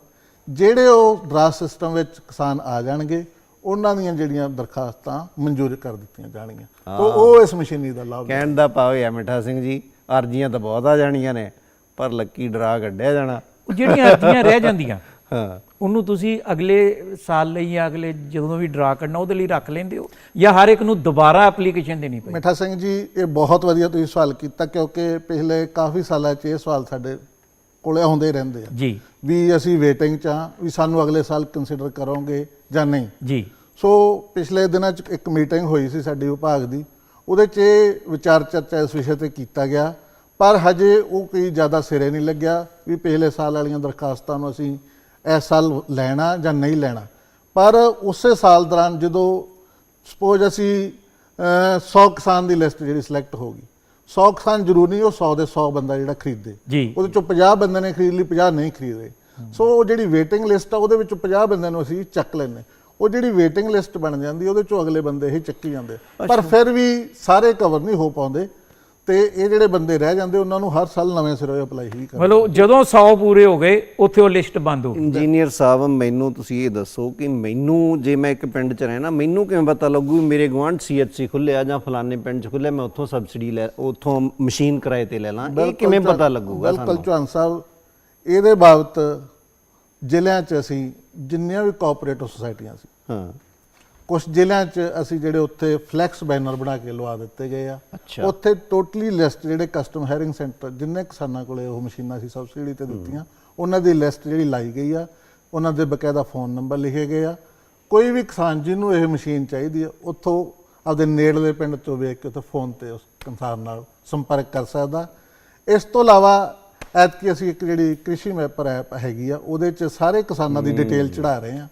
ਜਿਹੜੇ ਉਹ ਡਰਾ ਸਿਸਟਮ ਵਿੱਚ ਕਿਸਾਨ ਆ ਜਾਣਗੇ ਉਹਨਾਂ ਦੀਆਂ ਜਿਹੜੀਆਂ ਦਰਖਾਸਤਾਂ ਮਨਜ਼ੂਰ ਕਰ ਦਿੱਤੀਆਂ ਜਾਣਗੀਆਂ। ਤੋਂ ਉਹ ਇਸ ਮਸ਼ੀਨੀ ਦਾ ਲਾਭ ਕਹਿਣ ਦਾ ਇਹ ਆ ਮਿੱਠਾ ਸਿੰਘ ਜੀ ਅਰਜ਼ੀਆਂ ਤਾਂ ਬਹੁਤ ਆ ਜਾਣੀਆਂ ਨੇ ਪਰ ਲੱਕੀ ਡਰਾ ਕੱਢਿਆ ਜਾਣਾ। ਉਹ ਜਿਹੜੀਆਂ ਅਰਜ਼ੀਆਂ ਰਹਿ ਜਾਂਦੀਆਂ ਹਾਂ। ਉਹਨੂੰ ਤੁਸੀਂ ਅਗਲੇ ਸਾਲ ਲਈ ਜਾਂ ਅਗਲੇ ਜਦੋਂ ਵੀ ਡਰਾ ਕਰਨਾ ਉਹਦੇ ਲਈ ਰੱਖ ਲੈਂਦੇ ਹੋ? ਜਾਂ ਹਰ ਇੱਕ ਨੂੰ ਦੁਬਾਰਾ ਐਪਲੀਕੇਸ਼ਨ ਦੇਣੀ ਪਈ? ਮਿੱਠਾ ਸਿੰਘ ਜੀ ਇਹ ਬਹੁਤ ਵਧੀਆ ਤੁਸੀਂ ਸਵਾਲ ਕੀਤਾ ਕਿਉਂਕਿ ਪਿਛਲੇ ਕਾਫੀ ਸਾਲਾਂ 'ਚ ਇਹ ਸਵਾਲ ਸਾਡੇ ਕੋਲੇ ਆਉਂਦੇ ਰਹਿੰਦੇ ਆ। ਜੀ। ਵੀ ਅਸੀਂ ਵੇਟਿੰਗ 'ਚ ਆ ਵੀ ਸਾਨੂੰ ਅਗਲੇ ਸਾਲ ਕੰਸੀਡਰ ਕਰੋਗੇ। ਜਾਂ ਨਹੀਂ? ਜੀ। ਸੋ ਪਿਛਲੇ ਦਿਨਾਂ 'ਚ ਇੱਕ ਮੀਟਿੰਗ ਹੋਈ ਸੀ ਸਾਡੀ ਵਿਭਾਗ ਦੀ। ਉਹਦੇ 'ਚ ਇਹ ਵਿਚਾਰ ਚਰਚਾ ਇਸ ਵਿਸ਼ੇ ਤੇ ਕੀਤਾ ਗਿਆ। ਪਰ ਹਜੇ ਉਹ ਕੋਈ ਜ਼ਿਆਦਾ ਸਿਰੇ ਨਹੀਂ ਲੱਗਿਆ ਵੀ ਪਿਛਲੇ ਸਾਲ ਵਾਲੀਆਂ ਦਰਖਾਸਤਾਂ ਨੂੰ ਅਸੀਂ ਇਸ ਸਾਲ ਲੈਣਾ ਜਾਂ ਨਹੀਂ ਲੈਣਾ। ਪਰ ਉਸੇ ਸਾਲ ਦੌਰਾਨ ਜਦੋਂ ਸਪੋਜ਼ ਅਸੀਂ ਅਹ, 100 ਕਿਸਾਨ ਦੀ ਲਿਸਟ ਜਿਹੜੀ ਸਿਲੈਕਟ ਹੋ ਗਈ। 100 ਕਿਸਾਨ ਜ਼ਰੂਰੀ ਨਹੀਂ ਉਹ 100 ਦੇ 100 ਬੰਦਾ ਜਿਹੜਾ ਖਰੀਦੇ। ਉਹਦੇ ਚੋਂ 50 ਬੰਦੇ ਨੇ ਖਰੀਦ ਲਈ 50 ਨਹੀਂ ਖਰੀਦ। ਸੋ ਉਹ ਜਿਹੜੀ ਵੇਟਿੰਗ ਲਿਸਟ ਆ ਉਹਦੇ ਵਿੱਚੋਂ 50 ਬੰਦਿਆਂ ਨੂੰ ਅਸੀਂ ਚੱਕ ਲੈਂਦੇ ਉਹ ਜਿਹੜੀ ਵੇਟਿੰਗ ਲਿਸਟ ਬਣ ਜਾਂਦੀ ਉਹਦੇ ਚੋਂ ਅਗਲੇ ਬੰਦੇ ਹੀ ਚੱਕੀ ਜਾਂਦੇ ਪਰ ਫਿਰ ਵੀ ਸਾਰੇ ਕਵਰ ਨਹੀਂ ਹੋ ਪਾਉਂਦੇ ਤੇ ਇਹ ਜਿਹੜੇ ਬੰਦੇ ਰਹਿ ਜਾਂਦੇ ਉਹਨਾਂ ਨੂੰ ਹਰ ਸਾਲ ਨਵੇਂ ਸਿਰੋਂ ਅਪਲਾਈ ਹੀ ਕਰਨਾ ਮਤਲਬ ਜਦੋਂ 100 ਪੂਰੇ ਹੋ ਗਏ ਉੱਥੇ ਉਹ ਲਿਸਟ ਬੰਦ ਹੋ ਗਈ। ਇੰਜੀਨੀਅਰ ਸਾਹਿਬ ਮੈਨੂੰ ਤੁਸੀਂ ਇਹ ਦੱਸੋ ਕਿ ਮੈਨੂੰ ਜੇ ਮੈਂ ਇੱਕ ਪਿੰਡ 'ਚ ਰਹਿਣਾ ਮੈਨੂੰ ਕਿਵੇਂ ਪਤਾ ਲੱਗੂ ਮੇਰੇ ਗਵਾਂਢ ਸੀਐਚਸੀ ਖੁੱਲਿਆ ਜਾਂ ਫਲਾਣੇ ਪਿੰਡ 'ਚ ਖੁੱਲਿਆ ਮੈਂ ਉੱਥੋਂ ਸਬਸਿਡੀ ਲੈ ਉੱਥੋਂ ਮਸ਼ੀਨ ਕਿਰਾਏ ਤੇ ਲੈ ਲਾਂ? ਇਹ ਕਿਵੇਂ ਪਤਾ ਲੱਗੂਗਾ ਬਿਲਕੁਲ ਚੌਹਾਨ ਸਾਹਿਬ ਇਹਦੇ ਬਾਬਤ ਜ਼ਿਲ੍ਹਿਆਂ 'ਚ ਅਸੀਂ ਜਿੰਨੀਆਂ ਵੀ ਕੋਆਪਰੇਟਿਵ ਸੁਸਾਇਟੀਆਂ ਸੀ ਹਾਂ। ਕੁਝ ਜ਼ਿਲ੍ਹਿਆਂ 'ਚ ਅਸੀਂ ਜਿਹੜੇ ਉੱਥੇ ਫਲੈਕਸ ਬੈਨਰ ਬਣਾ ਕੇ ਲਵਾ ਦਿੱਤੇ ਗਏ ਆ। ਉੱਥੇ ਟੋਟਲੀ ਲਿਸਟ ਜਿਹੜੇ ਕਸਟਮ ਹੈਰਿੰਗ ਸੈਂਟਰ ਜਿੰਨੇ ਕਿਸਾਨਾਂ ਕੋਲੇ ਉਹ ਮਸ਼ੀਨਾਂ ਸੀ ਸਬਸਿਡੀ ਤੇ ਦਿੱਤੀਆਂ ਉਹਨਾਂ ਦੀ ਲਿਸਟ ਜਿਹੜੀ ਲਾਈ ਗਈ ਆ ਉਹਨਾਂ ਦੇ ਬਕਾਇਦਾ ਫੋਨ ਨੰਬਰ ਲਿਖੇ ਗਏ ਆ। ਕੋਈ ਵੀ ਕਿਸਾਨ ਜਿਹਨੂੰ ਇਹ ਮਸ਼ੀਨ ਚਾਹੀਦੀ ਆ ਉੱਥੋਂ ਆਪਦੇ ਨੇੜਲੇ ਪਿੰਡ ਤੋਂ ਵੇਖ ਕੇ ਉੱਥੇ ਫੋਨ ਤੇ ਉਸ ਕਿਸਾਨ ਨਾਲ ਸੰਪਰਕ ਕਰ ਸਕਦਾ। ਇਸ ਤੋਂ ਇਲਾਵਾ ਐਤਕੀ ਅਸੀਂ ਇੱਕ ਜਿਹੜੀ ਕ੍ਰਿਸ਼ੀ ਮੈਪਰ ਐਪ ਹੈਗੀ ਆ ਉਹਦੇ 'ਚ ਸਾਰੇ ਕਿਸਾਨਾਂ ਦੀ ਡਿਟੇਲ ਚੜਾ ਰਹੇ ਆ।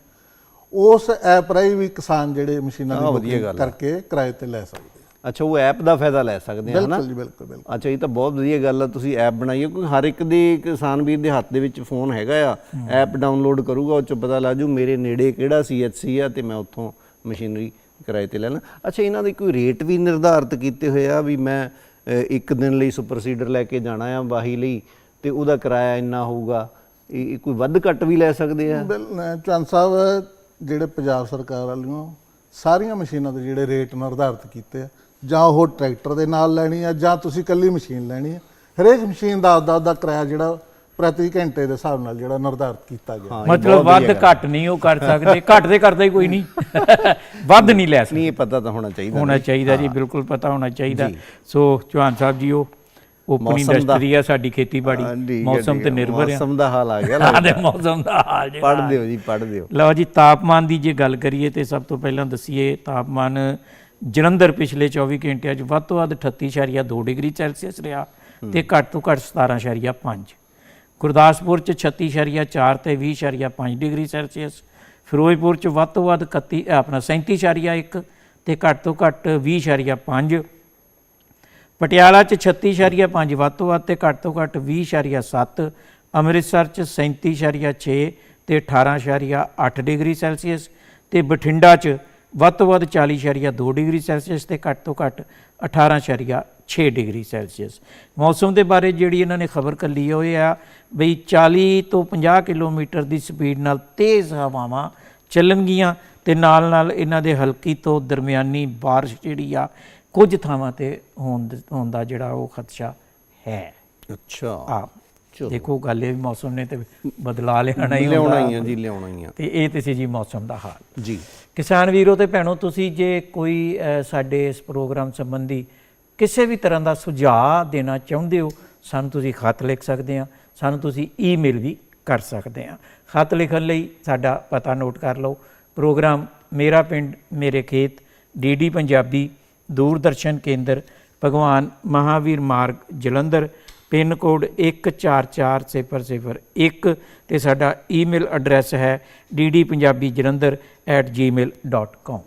ਉਸ ਐਪ ਰਾਹੀਂ ਵੀ ਕਿਸਾਨ ਜਿਹੜੇ ਮਸ਼ੀਨਾਂ ਦੀ ਬੁਕਿੰਗ। ਕਰਕੇ ਕਿਰਾਏ ਤੇ ਲੈ ਸਕਦੇ ਅੱਛਾ ਉਹ ਐਪ ਦਾ ਫਾਇਦਾ ਲੈ ਸਕਦੇ ਆ ਹਨਾ? ਬਿਲਕੁਲ ਜੀ ਬਿਲਕੁਲ ਬਿਲਕੁਲ। ਅੱਛਾ ਇਹ ਤਾਂ ਬਹੁਤ ਵਧੀਆ ਗੱਲ ਆ ਤੁਸੀਂ ਐਪ ਬਣਾਈ ਹੈ ਕਿਉਂਕਿ ਹਰ ਇੱਕ ਦੇ ਕਿਸਾਨ ਵੀਰ ਦੇ ਹੱਥ ਦੇ ਵਿੱਚ ਫੋਨ ਹੈਗਾ ਆ। ਐਪ ਡਾਊਨਲੋਡ ਕਰੂਗਾ ਉਹ ਚ ਪਤਾ ਲੱਗ ਜੂ ਮੇਰੇ ਨੇੜੇ ਕਿਹੜਾ ਸੀਐਚਸੀ ਆ ਤੇ ਮੈਂ ਉੱਥੋਂ ਮਸ਼ੀਨਰੀ ਕਿਰਾਏ ਤੇ ਲੈ ਲਾਂ। ਅੱਛਾ ਇਹਨਾਂ ਦੇ ਕੋਈ ਰੇਟ ਵੀ ਨਿਰਧਾਰਿਤ ਕੀਤੇ ਹੋਏ ਆ ਵੀ ਮੈਂ ਇੱਕ ਦਿਨ ਲਈ ਸੁਪਰ ਸੀਡਰ ਲੈ ਕੇ ਜਾਣਾ ਆ ਵਾਹੀ ਲਈ ਤੇ ਉਹਦਾ ਕਿਰਾਇਆ ਇੰਨਾ ਹੋਊਗਾ। ਇਹ ਕੋਈ ਵੱਧ ਘੱਟ ਵੀ ਲੈ ਸਕਦੇ ਆ? ਚੰਦ ਸਾਹਿਬ ਜਿਹੜੇ ਪੰਜਾਬ ਸਰਕਾਰ ਵੱਲੋਂ ਸਾਰੀਆਂ ਮਸ਼ੀਨਾਂ ਦੇ ਜਿਹੜੇ ਰੇਟ ਨਿਰਧਾਰਿਤ ਕੀਤੇ ਆ ਜਾਂ ਉਹ ਟਰੈਕਟਰ ਦੇ ਨਾਲ ਲੈਣੀ ਆ ਜਾਂ ਤੁਸੀਂ ਇਕੱਲੀ ਮਸ਼ੀਨ ਲੈਣੀ ਆ ਹਰੇਕ ਮਸ਼ੀਨ ਦਾ ਆਪਦਾ ਆਪਦਾ ਕਿਰਾਇਆ ਜਿਹੜਾ ਪ੍ਰਤੀ ਘੰਟੇ ਦੇ ਹਿਸਾਬ ਨਾਲ ਜਿਹੜਾ ਨਿਰਧਾਰਿਤ ਕੀਤਾ ਗਿਆ। ਮਤਲਬ ਵੱਧ ਘੱਟ ਨਹੀਂ ਉਹ ਕਰ ਸਕਦੇ ਘੱਟ ਦੇ ਕਰਦਾ ਹੀ ਕੋਈ ਨਹੀਂ। ਵੱਧ ਨਹੀਂ ਲੈ ਸਕਦੇ। ਨਹੀਂ ਇਹ ਪਤਾ ਤਾਂ ਹੋਣਾ ਚਾਹੀਦਾ ਹੋਣਾ ਚਾਹੀਦਾ ਜੀ ਬਿਲਕੁਲ ਪਤਾ ਹੋਣਾ ਚਾਹੀਦਾ। ਸੋ ਚੌਹਾਨ ਸਾਹਿਬ ਜੀ ਉਹ ਓਪਨ ਮੌਸਮ ਦਾ- ਇੰਡਸਟਰੀ ਆ ਸਾਡੀ ਖੇਤੀਬਾੜੀ। ਮੌਸਮ ਤੇ। ਨਿਰਭਰ ਆ। ਮੌਸਮ ਦਾ ਹਾਲ ਆ ਗਿਆ ਹਾਂ ਦੇ ਮੌਸਮ ਦਾ ਹਾਲ ਜਿਹੜਾ ਪੜ੍ਹ ਦਿਓ ਜੀ ਪੜ੍ਹ ਦਿਓ। ਲਓ ਜੀ ਤਾਪਮਾਨ ਦੀ ਜੇ ਗੱਲ ਕਰੀਏ ਤੇ ਸਭ ਤੋਂ ਪਹਿਲਾਂ ਦਸੀਏ ਤਾਪਮਾਨ ਜਲੰਧਰ ਪਿਛਲੇ 24 ਘੰਟਿਆਂ 'ਚ ਵੱਧ ਤੋਂ ਵੱਧ 38.2 ਡਿਗਰੀ ਸੈਲਸੀਅਸ ਰਿਹਾ ਤੇ ਘੱਟ ਤੋਂ ਘੱਟ 17.5 ਗੁਰਦਾਸਪੁਰ 'ਚ 36.4 ਤੇ 20.5 ਡਿਗਰੀ ਸੈਲਸੀਅਸ। ਫਿਰੋਜ਼ਪੁਰ 'ਚ ਵੱਧ ਤੋਂ ਵੱਧ 31 ਅ, ਆਪਣਾ 37.1 ਤੇ ਘੱਟ ਤੋਂ ਘੱਟ 20.5 ਪਟਿਆਲਾ 'ਚ 36.5 ਵੱਧ ਤੋਂ ਵੱਧ ਤੇ ਘੱਟ ਤੋਂ ਘੱਟ 20.7 ਅੰਮ੍ਰਿਤਸਰ 'ਚ 37.6 ਤੇ 18.8 ਡਿਗਰੀ ਸੈਲਸੀਅਸ ਤੇ ਬਠਿੰਡਾ 'ਚ ਵੱਧ ਤੋਂ ਵੱਧ 40.2 ਡਿਗਰੀ ਸੈਲਸੀਅਸ ਤੇ ਘੱਟ ਤੋਂ ਘੱਟ 18.6 ਡਿਗਰੀ ਸੈਲਸੀਅਸ। ਮੌਸਮ ਦੇ ਬਾਰੇ ਜਿਹੜੀ ਇਹਨਾਂ ਨੇ ਖਬਰ ਕੱਲੀ ਹੈ ਉਹ ਇਹ ਆ ਬਈ 40 ਤੋਂ 50 ਕਿਲੋਮੀਟਰ ਦੀ ਸਪੀਡ ਨਾਲ ਤੇਜ਼ ਹਵਾਵਾਂ ਚੱਲਣਗੀਆਂ ਤੇ ਨਾਲ ਨਾਲ ਇਹਨਾਂ ਦੇ ਹਲਕੀ ਤੋਂ ਦਰਮਿਆਨੀ ਬਾਰਿਸ਼ ਜਿਹੜੀ ਆ ਕੁਝ ਥਾਵਾਂ ਤੇ ਹੋਣ ਹੋਣ ਦਾ ਜਿਹੜਾ ਉਹ ਖਦਸ਼ਾ ਹੈ। ਅੱਛਾ। ਆ ਦੇਖੋ ਗੱਲ ਇਹ ਮੌਸਮ ਨੇ ਤੇ ਬਦਲਾ ਲਿਆਣਾ ਹੀ ਲਿਆਉਣਾ ਹੀ ਆ ਜੀ ਲਿਆਉਣਾ ਹੀ ਆ। ਤੇ ਇਹ ਤੇ ਸੀ ਜੀ ਮੌਸਮ ਦਾ ਹਾਲ। ਜੀ। ਕਿਸਾਨ ਵੀਰੋ ਤੇ ਭੈਣੋ ਤੁਸੀਂ ਜੇ ਕੋਈ ਸਾਡੇ ਇਸ ਪ੍ਰੋਗਰਾਮ ਸੰਬੰਧੀ ਕਿਸੇ ਵੀ ਤਰ੍ਹਾਂ ਦਾ ਸੁਝਾਅ ਦੇਣਾ ਚਾਹੁੰਦੇ ਹੋ ਸਾਨੂੰ ਤੁਸੀਂ ਖਤ ਲਿਖ ਸਕਦੇ ਆ ਸਾਨੂੰ ਤੁਸੀਂ ਈਮੇਲ ਵੀ ਕਰ ਸਕਦੇ ਆ ਖਤ ਲਿਖਣ ਲਈ ਸਾਡਾ ਪਤਾ ਨੋਟ ਕਰ ਲਓ। ਪ੍ਰੋਗਰਾਮ ਮੇਰਾ ਪਿੰਡ ਮੇਰੇ ਖੇਤ ਡੀਡੀ ਪੰਜਾਬੀ ਦੂਰਦਰਸ਼ਨ ਕੇਂਦਰ, ਭਗਵਾਨ ਮਹਾਵੀਰ ਮਾਰਗ, ਜਲੰਧਰ, ਪਿੰਨ ਕੋਡ 144001 ਤੇ ਸਾਡਾ ਈਮੇਲ ਐਡਰੈਸ ਹੈ ddpunjabijalandhar@gmail.com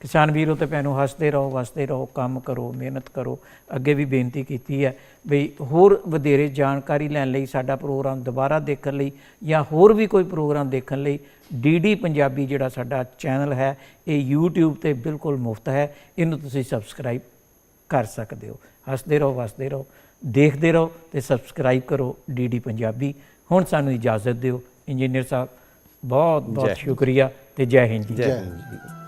ਕਿਸਾਨ ਵੀਰੋ ਤੇ ਭੈਣੋ ਹੱਸਦੇ ਰਹੋ ਵਸਦੇ ਰਹੋ ਕੰਮ ਕਰੋ ਮਿਹਨਤ ਕਰੋ। ਅੱਗੇ ਵੀ ਬੇਨਤੀ ਕੀਤੀ ਹੈ ਵੀ ਹੋਰ ਵਧੇਰੇ ਜਾਣਕਾਰੀ ਲੈਣ ਲਈ ਸਾਡਾ ਪ੍ਰੋਗਰਾਮ ਦੁਬਾਰਾ ਦੇਖਣ ਲਈ ਜਾਂ ਹੋਰ ਵੀ ਕੋਈ ਪ੍ਰੋਗਰਾਮ ਦੇਖਣ ਲਈ ਡੀਡੀ ਪੰਜਾਬੀ ਜਿਹੜਾ ਸਾਡਾ ਚੈਨਲ ਹੈ ਇਹ YouTube ਤੇ ਬਿਲਕੁਲ ਮੁਫਤ ਹੈ। ਇਹਨੂੰ ਤੁਸੀਂ ਸਬਸਕ੍ਰਾਈਬ ਕਰ ਸਕਦੇ ਹੋ। ਹੱਸਦੇ ਰਹੋ ਵਸਦੇ ਰਹੋ ਦੇਖਦੇ ਰਹੋ ਤੇ ਸਬਸਕ੍ਰਾਈਬ ਕਰੋ ਡੀਡੀ ਪੰਜਾਬੀ। ਹੁਣ ਸਾਨੂੰ ਇਜਾਜ਼ਤ ਦਿਓ। ਇੰਜੀਨੀਅਰ ਸਾਹਿਬ ਬਹੁਤ ਬਹੁਤ ਸ਼ੁਕਰੀਆ ਤੇ ਜੈ ਹਿੰਦ ਜੀ। ਜੈ ਹਿੰਦ ਜੀ।